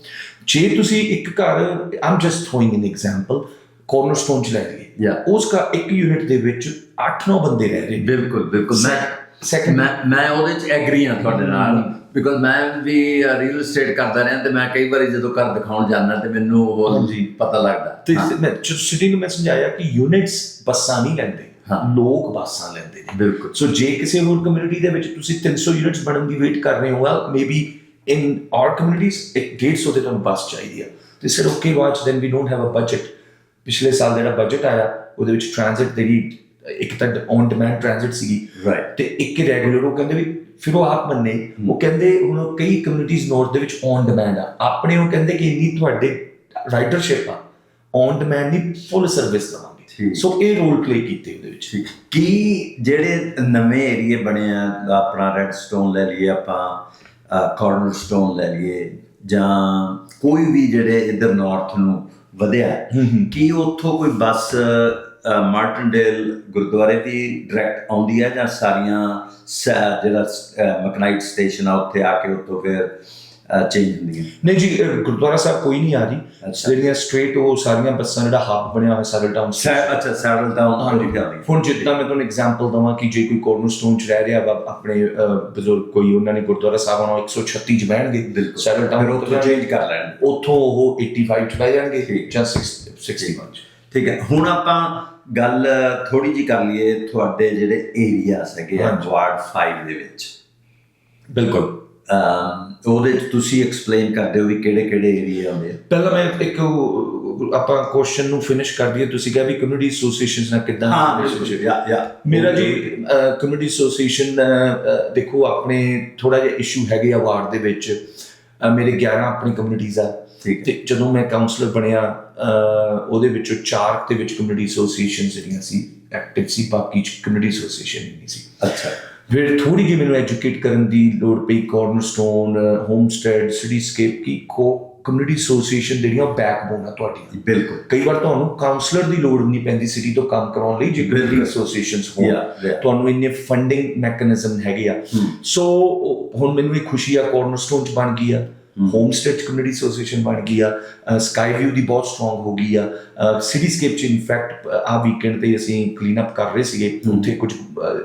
ਜੇ ਤੁਸੀਂ ਇੱਕ ਘਰ ਆਮ just throwing an example Cornerstone ਚ ਲੈ ਲਈਏ। Yeah. ਉਸ ਦਾ ਇੱਕ ਯੂਨਿਟ ਦੇ ਵਿੱਚ 8-9 ਬੰਦੇ ਰਹਿ ਰਹੇ ਨੇ। ਬਿਲਕੁਲ ਬਿਲਕੁਲ। ਮੈਂ ਸੈਕੰਡ ਮੈਂ ਮੈਂ ਉਹਦੇ 'ਚ ਐਗਰੀ ਹਾਂ ਤੁਹਾਡੇ ਨਾਲ। ਬਿਕੋਜ਼ ਮੈਂ ਵੀ ਰੀਅਲ ਏਸਟੇਟ ਕਰਦਾ ਰਿਹਾ ਤੇ ਮੈਂ ਕਈ ਵਾਰੀ ਜਦੋਂ ਘਰ ਦਿਖਾਉਣ ਜਾਂਦਾ ਤੇ ਮੈਨੂੰ ਉਹ। ਪਤਾ ਲੱਗਦਾ। ਤੇ ਮੈਂ ਸਿਟੀ ਨੂੰ ਮੈਂ ਸਮਝਾਇਆ ਕਿ ਯੂਨਿਟਸ ਬੱਸਾਂ ਨਹੀਂ ਲੈਂਦੇ। ਲੋਕ ਬੱਸਾਂ ਲੈਂਦੇ ਨੇ। ਬਿਲਕੁਲ। ਸੋ ਜੇ ਕਿਸੇ ਹੋਰ ਕਮਿਊਨਿਟੀ ਦੇ ਵਿੱਚ ਤੁਸੀਂ 300 ਯੂਨਿਟਸ ਬਣਨ ਦੀ ਵੇਟ ਕਰ ਰਹੇ ਹੋ well maybe in our communities ਇੱਕ 150 ਦੇ ਤੁਹਾਨੂੰ ਬੱਸ ਚਾਹੀਦੀ ਆ। ਤੇ sir okay watch then we don't have a budget ਪਿਛਲੇ ਸਾਲ ਜਿਹੜਾ ਬਜਟ ਆਇਆ ਉਹਦੇ ਵਿੱਚ ਟ੍ਰਾਂਜ਼ਿਟ ਦੀ ਇੱਕ ਤਾਂ ਔਨ ਡਿਮਾਂਡ ਟ੍ਰਾਂਜ਼ਿਟ ਸੀਗੀ। ਰਾਈਟ ਤੇ ਇੱਕ ਰੈਗੂਲਰ ਉਹ ਕਹਿੰਦੇ ਵੀ ਫਿਰ ਉਹ ਆਪ ਮੰਨੇ ਉਹ ਕਹਿੰਦੇ ਹੁਣ ਕਈ ਕਮਿਊਨਿਟੀਜ਼ ਨਾਰਥ ਦੇ ਵਿੱਚ ਔਨ ਡਿਮਾਂਡ ਆ। ਆਪਣੇ ਉਹ ਕਹਿੰਦੇ ਕਿ ਇੰਨੀ ਤੁਹਾਡੇ ਰਾਈਡਰਸ਼ਿਪ ਆ ਔਨ ਡਿਮਾਂਡ ਦੀ ਫੁੱਲ ਸਰਵਿਸ ਦਵਾਂਗੇ। ਸੋ ਇਹ ਰੋਲ ਪਲੇ ਕੀਤੇ ਉਹਦੇ ਵਿੱਚ। ਕੀ ਜਿਹੜੇ ਨਵੇਂ ਏਰੀਏ ਬਣੇ ਆ ਆਪਣਾ ਰੈੱਡ ਸਟੋਨ ਲੈ ਲਈਏ ਆਪਾਂ ਕਾਰਨਰ ਸਟੋਨ ਲੈ ਲਈਏ ਜਾਂ ਕੋਈ ਵੀ ਜਿਹੜੇ ਇਧਰ ਨਾਰਥ ਨੂੰ ਵਧਿਆ ਕੀ ਉੱਥੋਂ ਕੋਈ ਬੱਸ ਮਾਰਟਨਡੇਲ ਗੁਰਦੁਆਰੇ ਦੀ ਡਾਇਰੈਕਟ ਆਉਂਦੀ ਹੈ ਜਾਂ ਸਾਰੀਆਂ ਜਿਹੜਾ ਮਕਨਾਈਟ ਸਟੇਸ਼ਨ ਆ ਉੱਥੇ ਆ ਕੇ ਉੱਥੋਂ ਫਿਰ ਚੇਂਜ ਹੁੰਦੀਆਂ। ਨਹੀਂ ਜੀ ਗੁਰਦੁਆਰਾ ਸਾਹਿਬ ਕੋਈ ਨਹੀਂ ਆ ਜੀ। ਅੱਛਾ। ਜਿਹੜੀਆਂ ਸਟ੍ਰੇਟ ਉਹ ਸਾਰੀਆਂ ਬੱਸਾਂ ਜਿਹੜਾ ਹੱਬ ਬਣਿਆ ਹੋਇਆ ਸਾਰੇ ਟਾਊਨ ਅੱਛਾ ਸੈਟਲ ਡਾਊਨ ਹਾਂਜੀ ਹਾਂਜੀ ਹੁਣ ਜਿੱਦਾਂ ਮੈਂ ਤੁਹਾਨੂੰ ਐਗਜ਼ਾਮਪਲ ਦਵਾਂ ਕਿ ਜੇ ਕੋਈ ਕੋਰਨਰਸਟੋਨ ਚ ਰਹਿ ਰਿਹਾ ਵਾ ਆਪਣੇ ਬਜ਼ੁਰਗ ਕੋਈ ਉਹਨਾਂ ਨੇ ਗੁਰਦੁਆਰਾ ਸਾਹਿਬ ਆਉਣਾ 136 ਚ ਬਹਿਣਗੇ। ਫਿਰ ਟਾਊਨ ਉੱਥੋਂ ਚੇਂਜ ਕਰ ਲੈਣ ਉੱਥੋਂ ਉਹ 85 ਚ ਬਹਿ ਜਾਣਗੇ। ਜਾਂ 60 61 ਚ। ਠੀਕ ਹੈ। ਹੁਣ ਆਪਾਂ ਗੱਲ ਥੋੜੀ ਜੀ ਕਰ ਲਈਏ ਤੁਹਾਡੇ ਜਿਹੜੇ ਏਰੀਆਸ ਹੈਗੇ ਆ। ਵਾਰਡ 5 ਦੇ ਵਿੱਚ। ਬਿਲਕੁਲ। ਉਹਦੇ ਚ ਤੁਸੀਂ ਐਕਸਪਲੇਨ ਕਰਦੇ ਹੋ ਵੀ ਕਿਹੜੇ ਕਿਹੜੇ ਏਰੀਆ ਆਉਂਦੇ ਪਹਿਲਾਂ ਮੈਂ ਇੱਕ ਆਪਾਂ ਕੁਐਸਚਨ ਨੂੰ ਫਿਨਿਸ਼ ਕਰ ਦਈਏ ਤੁਸੀਂ ਕਿਹਾ ਵੀ ਕਮਿਊਨਿਟੀ ਐਸੋਸੀਏਸ਼ਨਸ ਨਾਲ ਕਿੱਦਾਂ ਯਾ ਯਾ ਮੇਰਾ ਜੀ ਕਮਿਊਨਿਟੀ ਐਸੋਸੀਏਸ਼ਨ ਦੇਖੋ ਆਪਣੇ ਥੋੜਾ ਜਿਹਾ ਇਸ਼ੂ ਹੈਗੇ ਆ ਵਾਰਡ ਦੇ ਵਿੱਚ। ਮੇਰੇ 11 ਆਪਣੀ ਕਮਿਊਨਿਟੀਜ਼ ਆ। ਤੇ ਜਦੋਂ ਮੈਂ ਕਾਉਂਸਲਰ ਬਣਿਆ ਉਹਦੇ ਵਿੱਚੋਂ ਚਾਰ ਦੇ ਵਿੱਚ ਕਮਿਊਨਿਟੀ ਐਸੋਸੀਏਸ਼ਨ ਜਿਹੜੀਆਂ ਸੀ ਐਕਟਿਵ ਸੀ ਬਾਕੀ ਚ ਕਮਿਊਨਿਟੀ ਐਸੋਸੀਏਸ਼ਨ ਨਹੀਂ ਸੀ। ਅੱਛਾ। ਫਿਰ ਥੋੜੀ ਜਿਹੀ ਮੈਨੂੰ ਐਜੂਕੇਟ ਕਰਨ ਦੀ ਲੋੜ ਪਈ ਕਾਰਨਰਸਟੋਨ ਹੋਮਸਟੇਡ ਸਿਟੀਸਕੇਪ ਕੀ ਕੋ ਕਮਿਊਨਿਟੀ ਐਸੋਸੀਏਸ਼ਨ ਜਿਹੜੀਆਂ ਬੈਕਬੋਨ ਆ ਤੁਹਾਡੀ ਬਿਲਕੁਲ। ਕਈ ਵਾਰ ਤੁਹਾਨੂੰ ਕਾਉਂਸਲਰ ਦੀ ਲੋੜ ਨਹੀਂ ਪੈਂਦੀ ਸਿਟੀ ਤੋਂ ਕੰਮ ਕਰਾਉਣ ਲਈ ਜੇ ਕਮਿਊਨਿਟੀ। ਐਸੋਸੀਏਸ਼ਨਸ ਹੋਣ. ਤੁਹਾਨੂੰ ਇੰਨੇ ਫੰਡਿੰਗ ਮੈਕੈਨਿਜ਼ਮ ਹੈਗੇ ਆ। ਸੋ ਹੁਣ ਮੈਨੂੰ ਇਹ ਖੁਸ਼ੀ ਆ ਕਾਰਨਰਸਟੋਨ ਚ ਬਣ ਗਈ ਆ। ਹੋਮਸਟੇਡ ਕਮਿਊਨਿਟੀ ਐਸੋਸੀਏਸ਼ਨ ਬਣ ਗਈ ਆ ਸਕਾਈ ਵਿਊ ਦੀ ਬਹੁਤ ਸਟਰੋਂਗ ਹੋ ਗਈ ਆ ਸਿਟੀਸਕੇਪ ਚ ਇਨਫੈਕਟ ਆ ਵੀਕਐਂਡ ਤੇ ਅਸੀਂ ਕਲੀਨ ਅਪ ਕਰ ਰਹੇ ਸੀਗੇ ਉੱਥੇ ਕੁਝ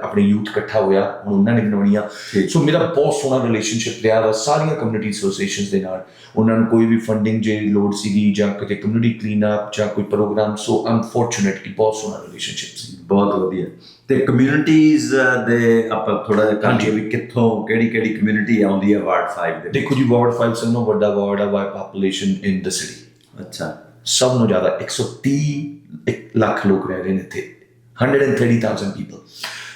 ਆਪਣੇ ਯੂਥ ਇਕੱਠਾ ਹੋਇਆ ਹੁਣ ਉਹਨਾਂ ਨੇ ਬਣਾਉਣੀ ਆ। ਸੋ ਮੇਰਾ ਬਹੁਤ ਸੋਹਣਾ ਰਿਲੇਸ਼ਨਸ਼ਿਪ ਰਿਹਾ ਵਾ ਸਾਰੀਆਂ ਕਮਿਊਨਿਟੀ ਐਸੋਸੀਏਸ਼ਨਸ ਦੇ ਨਾਲ। ਉਹਨਾਂ ਨੂੰ ਕੋਈ ਵੀ ਫੰਡਿੰਗ ਜੇ ਲੋੜ ਸੀਗੀ ਜਾਂ ਕਿਤੇ ਕਮਿਊਨਿਟੀ ਕਲੀਨ ਅਪ ਜਾਂ ਕੋਈ ਪ੍ਰੋਗਰਾਮ ਸੋ ਅਨਫੋਰਚੂਨੇਟਲੀ ਬਹੁਤ ਸੋਹਣਾ ਰਿਲੇਸ਼ਨਸ਼ਿਪ ਸੀ। ਬਹੁਤ ਵਧੀਆ ਤੇ ਕਮਿਊਨਿਟੀਆਂ ਦੇ ਆਪਾਂ ਥੋੜਾ ਜਿਹਾ ਕਹਾਂਗੇ ਵੀ ਕਿੱਥੋਂ ਕਿਹੜੀ ਕਿਹੜੀ ਕਮਿਊਨਿਟੀ ਆਉਂਦੀ ਹੈ ਵਾਰਡ 5 ਦੇ? ਦੇਖੋ ਜੀ ਵਾਰਡ 5 ਸਭ ਤੋਂ ਵੱਡਾ ਵਾਰਡ ਆ ਬਾਈ ਪੋਪੂਲੇਸ਼ਨ ਇਨ ਦ ਸਿਟੀ ਅੱਛਾ ਸਭ ਤੋਂ ਜ਼ਿਆਦਾ 130 ਇੱਕ ਲੱਖ ਲੋਕ ਰਹਿ ਰਹੇ ਨੇ ਇੱਥੇ 130,000 people.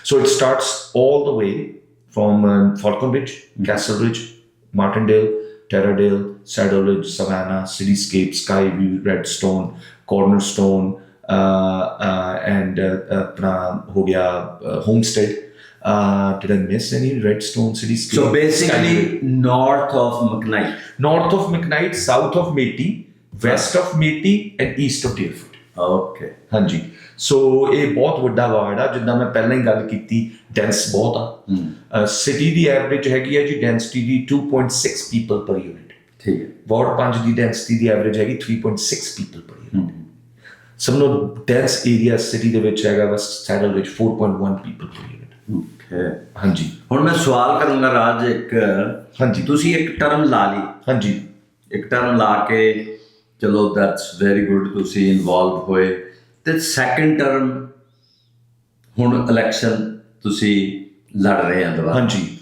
So it starts all the way from uh, Falconbridge, Castleridge, Martindale, Terradale, Saddleridge, Savannah, Cityscape, Skyview, Redstone, Cornerstone, uh, uh, and uh, uh, अपना हो गया uh, Homestead. Uh, did I miss any Redstone, Cityscape? So Skyview. basically north of McKnight. north of McKnight, south of Methi, west of Methi, and east of Deerfoot. Okay ਹਾਂਜੀ so ਇਹ ਬਹੁਤ ਵੱਡਾ ward ਆ ਜਿੱਦਾਂ ਮੈਂ ਪਹਿਲਾਂ ਹੀ ਗੱਲ ਕੀਤੀ ਡੈਂਸ ਬਹੁਤ ਆ ਸਿਟੀ ਦੀ ਐਵਰੇਜ ਹੈਗੀ ਆ ਜੀ ਡੈਂਸਿਟੀ ਦੀ 2.6 ਪੀਪਲ ਪਰ ਯੂਨਿਟ ਠੀਕ ਹੈ ਵਾਰਡ 5 ਦੀ ਡੈਂਸਿਟੀ ਦੀ ਐਵਰੇਜ ਹੈਗੀ 3.6 ਪੀਪਲ ਪਰ ਯੂਨਿਟ ਸਭ ਤੋਂ ਡੈਂਸ ਏਰੀਆ ਸਿਟੀ ਦੇ ਵਿੱਚ ਹੈਗਾ ਬਸ ਸੈਡਲ ਵਿੱਚ 4.1 ਪੀਪਲ ਪਰ ਯੂਨਿਟ ਓਕੇ ਹਾਂਜੀ। ਹੁਣ ਮੈਂ ਸਵਾਲ ਕਰੂੰਗਾ ਰਾਜ ਇੱਕ। ਹਾਂਜੀ। ਤੁਸੀਂ ਇੱਕ ਟਰਮ ਲਾ ਲਈ। ਹਾਂਜੀ। ਇੱਕ ਟਰਮ ਲਾ ਕੇ ਚਲੋ ਦੈਟਸ ਵੈਰੀ ਗੁੱਡ ਤੁਸੀਂ ਇਨਵੋਲਵ ਹੋਏ। ਤੇ ਸੈਕੰਡ ਟਰਮ ਹੁਣ ਇਲੈਕਸ਼ਨ ਤੁਸੀਂ ਲੜ ਰਹੇ ਆ ਦੁਬਾਰਾ। ਹਾਂਜੀ।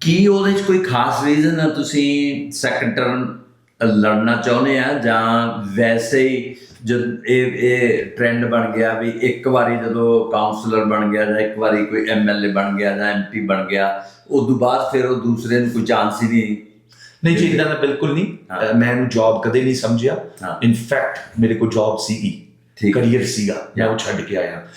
ਕੀ ਉਹਦੇ 'ਚ ਕੋਈ ਖਾਸ ਰੀਜ਼ਨ ਆ ਤੁਸੀਂ ਸੈਕੰਡ ਟਰਮ ਲੜਨਾ ਚਾਹੁੰਦੇ ਆ ਜਾਂ ਵੈਸੇ ਹੀ ਜਦ ਇਹ ਇਹ ਟ੍ਰੈਂਡ ਬਣ ਗਿਆ ਵੀ ਇੱਕ ਵਾਰੀ ਜਦੋਂ ਕਾਉਂਸਲਰ ਬਣ ਗਿਆ ਜਾਂ ਇੱਕ ਵਾਰੀ ਕੋਈ ਐਮਐਲਏ ਬਣ ਗਿਆ ਜਾਂ ਐਮਪੀ ਬਣ ਗਿਆ ਉਸ ਤੋਂ ਬਾਅਦ ਫਿਰ ਉਹ ਦੂਸਰੇ ਨੂੰ ਕੋਈ ਚਾਂਸ ਹੀ ਨਹੀਂ। ਨਹੀਂ ਜੀ ਇਦਾਂ ਦਾ ਬਿਲਕੁਲ ਨਹੀਂ। ਮੈਂ ਇਹਨੂੰ ਜੌਬ ਕਦੇ ਨਹੀਂ ਸਮਝਿਆ। ਇਨਫੈਕਟ ਮੇਰੇ ਕੋਲ ਜੌਬ ਸੀਗੀ। ਕੈਰੀਅਰ ਸੀਗਾ। ਮੈਂ ਉਹ ਛੱਡ ਕੇ ਆਇਆ।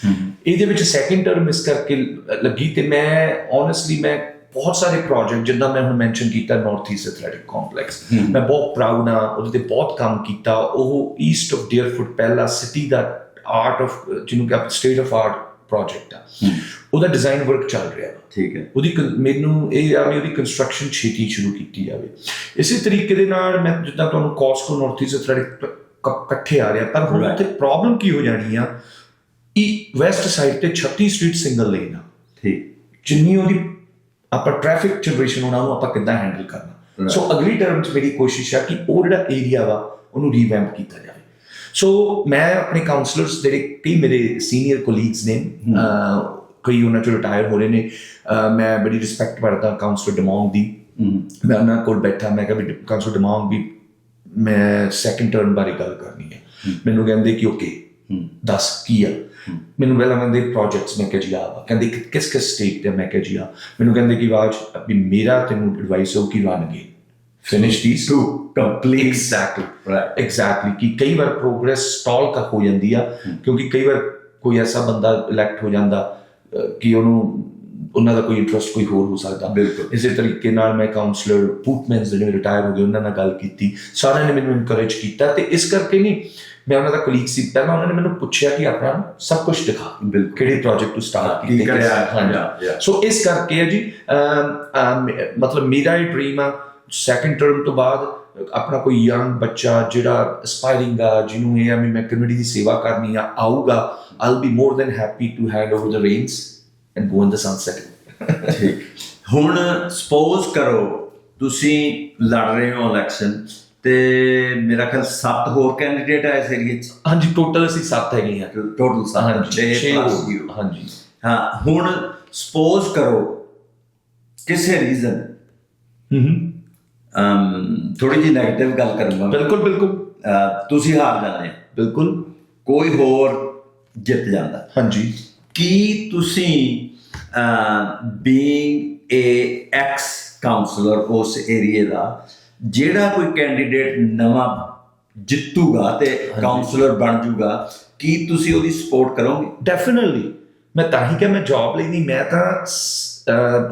ਇਹਦੇ ਵਿੱਚ ਸੈਕੰਡ ਟਰਮ ਇਸ ਕਰਕੇ ਲੱਗੀ ਤੇ ਮੈਂ ਓਨੈਸਟਲੀ ਮੈਂ ਬਹੁਤ ਸਾਰੇ ਪ੍ਰੋਜੈਕਟ ਜਿੱਦਾਂ ਮੈਂ ਹੁਣ ਮੈਂਸ਼ਨ ਕੀਤਾ ਨਾਰਥ ਈਸਟ ਐਥਲੈਟਿਕ ਕੰਪਲੈਕਸ ਮੈਂ ਬਹੁਤ ਪ੍ਰਾਊਡ ਆ ਉਹਦੇ ਤੇ ਬਹੁਤ ਕੰਮ ਕੀਤਾ। ਉਹ ਈਸਟ ਆਫ ਡੀਅਰਫੁੱਟ ਪਹਿਲਾ ਸਿਟੀ ਦਾ ਆਰਟ ਆਫ ਜਿਹਨੂੰ ਕਿ ਆਪਾਂ ਸਟੇਟ ਆਫ ਆਰਟ ਪ੍ਰੋਜੈਕਟ ਆ। ਉਹਦਾ ਡਿਜ਼ਾਈਨ ਵਰਕ ਚੱਲ ਰਿਹਾ। ਠੀਕ ਹੈ। ਉਹਦੀ ਮੈਨੂੰ ਇਹ ਆ ਵੀ ਉਹਦੀ ਕੰਸਟਰਕਸ਼ਨ ਛੇਤੀ ਸ਼ੁਰੂ ਕੀਤੀ ਜਾਵੇ। ਇਸੇ ਤਰੀਕੇ ਦੇ ਨਾਲ ਮੈਂ ਜਿੱਦਾਂ ਤੁਹਾਨੂੰ ਕਾਸਕੋ ਨਾਰਥ ਈਸਟ ਐਥਲੈਟਿਕ ਇਕੱਠੇ ਆ ਰਿਹਾ ਪਰ ਹੁਣ. ਉੱਥੇ ਪ੍ਰੋਬਲਮ ਕੀ ਹੋ ਜਾਣੀ ਆ? ਈ ਵੈਸਟ ਸਾਈਡ ਤੇ 36 ਸਟਰੀਟ ਸਿੰਗਲ ਲੇਨ ਆ। ਠੀਕ। ਜਿੰਨੀ ਉਹਦੀ ਆਪਾਂ ਟ੍ਰੈਫਿਕ ਜਨਰੇਸ਼ਨ ਉਹਨਾਂ ਨੂੰ ਆਪਾਂ ਕਿੱਦਾਂ ਹੈਂਡਲ ਕਰਨਾ. ਸੋ ਅਗਲੀ ਟਰਮ 'ਚ ਮੇਰੀ ਕੋਸ਼ਿਸ਼ ਆ ਕਿ ਉਹ ਜਿਹੜਾ ਏਰੀਆ ਵਾ ਉਹਨੂੰ ਰੀਵੈਂਪ ਕੀਤਾ ਜਾਵੇ। ਸੋ ਮੈਂ ਆਪਣੇ ਕਾਉਂਸਲਰਸ ਜਿਹੜੇ ਕਈ ਮੇਰੇ ਸੀਨੀਅਰ ਕੋਲੀਗਸ ਨੇ ਕਈ ਉਹਨਾਂ ਚੋਂ ਰਿਟਾਇਰ ਹੋ ਰਹੇ ਨੇ। ਮੈਂ ਬੜੀ ਰਿਸਪੈਕਟ ਕਰਦਾ ਕਾਉਂਸਲਰ ਡਿਮੋਂਗ ਦੀ। ਮੈਂ ਉਹਨਾਂ ਕੋਲ ਬੈਠਾ ਮੈਂ ਕਿਹਾ ਵੀ ਕਾਉਂਸਲਰ ਡਿਮੋਂਗ ਵੀ ਮੈਂ ਸੈਕੰਡ ਟਰਮ ਬਾਰੇ ਗੱਲ ਕਰਨੀ ਹੈ। ਮੈਨੂੰ ਕਹਿੰਦੇ ਕਿ ਓਕੇ ਦੱਸ ਕੀ ਆ? ਮੈਨੂੰ ਪਹਿਲਾਂ ਕਹਿੰਦੇ ਪ੍ਰੋਜੈਕਟਸ ਮੈਂ ਕਿਹਾ ਜੀ ਆ ਕਹਿੰਦੇ ਕਿਸ ਕਿਸ ਸਟੇਟ ਤੇ? ਮੈਂ ਕਿਹਾ ਜੀ ਆ ਮੈਨੂੰ ਕਹਿੰਦੇ ਕਿ ਆਵਾਜ਼ ਵੀ ਮੇਰਾ ਤੈਨੂੰ ਐਡਵਾਈਸ ਹੋ ਕਿ run again finish this to complete exactly right exactly ਕਿ ਕਈ ਵਾਰ ਪ੍ਰੋਗਰੈਸ ਸਟਾਲ ਕਰ ਹੋ ਜਾਂਦੀ ਆ ਕਿਉਂਕਿ ਕਈ ਵਾਰ ਕੋਈ ਐਸਾ ਬੰਦਾ ਇਲੈਕਟ ਹੋ ਜਾਂਦਾ ਕਿ ਉਹਨੂੰ ਉਹਨਾਂ ਦਾ ਕੋਈ ਇੰਟਰਸਟ ਕੋਈ ਹੋਰ ਹੋ ਸਕਦਾ। ਬਿਲਕੁਲ। ਇਸੇ ਤਰੀਕੇ ਨਾਲ ਮੈਂ ਕਾਉਂਸਲਰ ਪੂਟਮੈਨਸ ਜਿਹੜੇ ਰਿਟਾਇਰ ਹੋ ਗਏ ਉਹਨਾਂ ਨਾਲ ਗੱਲ ਕੀਤੀ। ਸਾਰਿਆਂ ਨੇ ਮੈਨੂੰ ਇਨਕਰੇਜ ਕੀਤਾ ਤੇ ਇਸ ਕਰਕੇ ਨਹੀਂ ਮੈਂ ਉਹਨਾਂ ਦਾ ਕਲੀਗ ਸੀ ਪਹਿਲਾਂ ਉਹਨਾਂ ਨੇ ਮੈਨੂੰ ਪੁੱਛਿਆ ਕਿ ਆਪਣਾ ਸਭ ਕੁਝ ਦਿਖਾ। ਕਿਹੜੇ ਪ੍ਰੋਜੈਕਟ ਤੋਂ ਸਟਾਰਟ ਕੀਤੇ yeah. ਸੋ ਇਸ ਕਰਕੇ ਹੈ ਜੀ ਮਤਲਬ ਮੇਰਾ ਇਹ ਡ੍ਰੀਮ ਆ ਸੈਕੰਡ ਟਰਮ ਤੋਂ ਬਾਅਦ ਆਪਣਾ ਕੋਈ ਯੰਗ ਬੱਚਾ ਜਿਹੜਾ ਐਸਪਾਇਰਿੰਗ ਆ ਜਿਹਨੂੰ ਇਹ ਆ ਮੈਂ ਕਮਿਊਨਿਟੀ ਦੀ ਸੇਵਾ ਕਰਨੀ ਆ ਆਊਗਾ I'll be more than happy to hand over the reins and go in the sunset ਠੀਕ ਹੁਣ ਸਪੋਜ਼ ਕਰੋ ਤੁਸੀਂ ਲੜ ਰਹੇ ਹੋ ਇਲੈਕਸ਼ਨ ਤੇ ਮੇਰਾ ਖਿਆਲ ਸੱਤ ਹੋਰ ਕੈਂਡੀਡੇਟ ਆ ਇਸ ਚ ਹਾਂਜੀ ਟੋਟਲ ਅਸੀਂ 7 ਹੈਗੇ ਆ ਟੋਟਲ ਸੱਤ। ਹਾਂਜੀ 6 ਛੇ plus ਹੋ- you ਹਾਂਜੀ। ਹਾਂ ਹੁਣ ਸਪੋਜ਼ ਕਰੋ ਕਿਸੇ ਰੀਜ਼ਨ ਹੂੰ ਹੂੰ। ਥੋੜੀ ਜਿਹੀ 네ਗੇਟਿਵ ਗੱਲ ਕਰੂੰਗਾ ਬਿਲਕੁਲ ਬਿਲਕੁਲ। ਤੁਸੀਂ ਹਾਰ ਜਾਂਦੇ ਬਿਲਕੁਲ। ਕੋਈ ਹੋਰ ਜਿੱਤ ਜਾਂਦਾ। ਹਾਂਜੀ। ਕੀ ਤੁਸੀਂ ਬੀਇੰਗ ਏ ਐਕਸ ਕਾਉਂਸਲਰ ਉਸ ਏਰੀਏ ਦਾ ਜਿਹੜਾ ਕੋਈ ਕੈਂਡੀਡੇਟ ਨਵਾਂ ਜਿੱਤੂਗਾ ਤੇ ਕਾਉਂਸਲਰ ਬਣ ਜਾਊਗਾ ਕੀ ਤੁਸੀਂ ਉਹਦੀ ਸਪੋਰਟ ਕਰੋਗੇ ਡੈਫੀਨਿਟਲੀ ਮੈਂ ਤਾਂ ਹੀ ਕਿ ਮੈਂ ਜੌਬ ਲਈ ਨਹੀਂ ਮੈਂ ਤਾਂ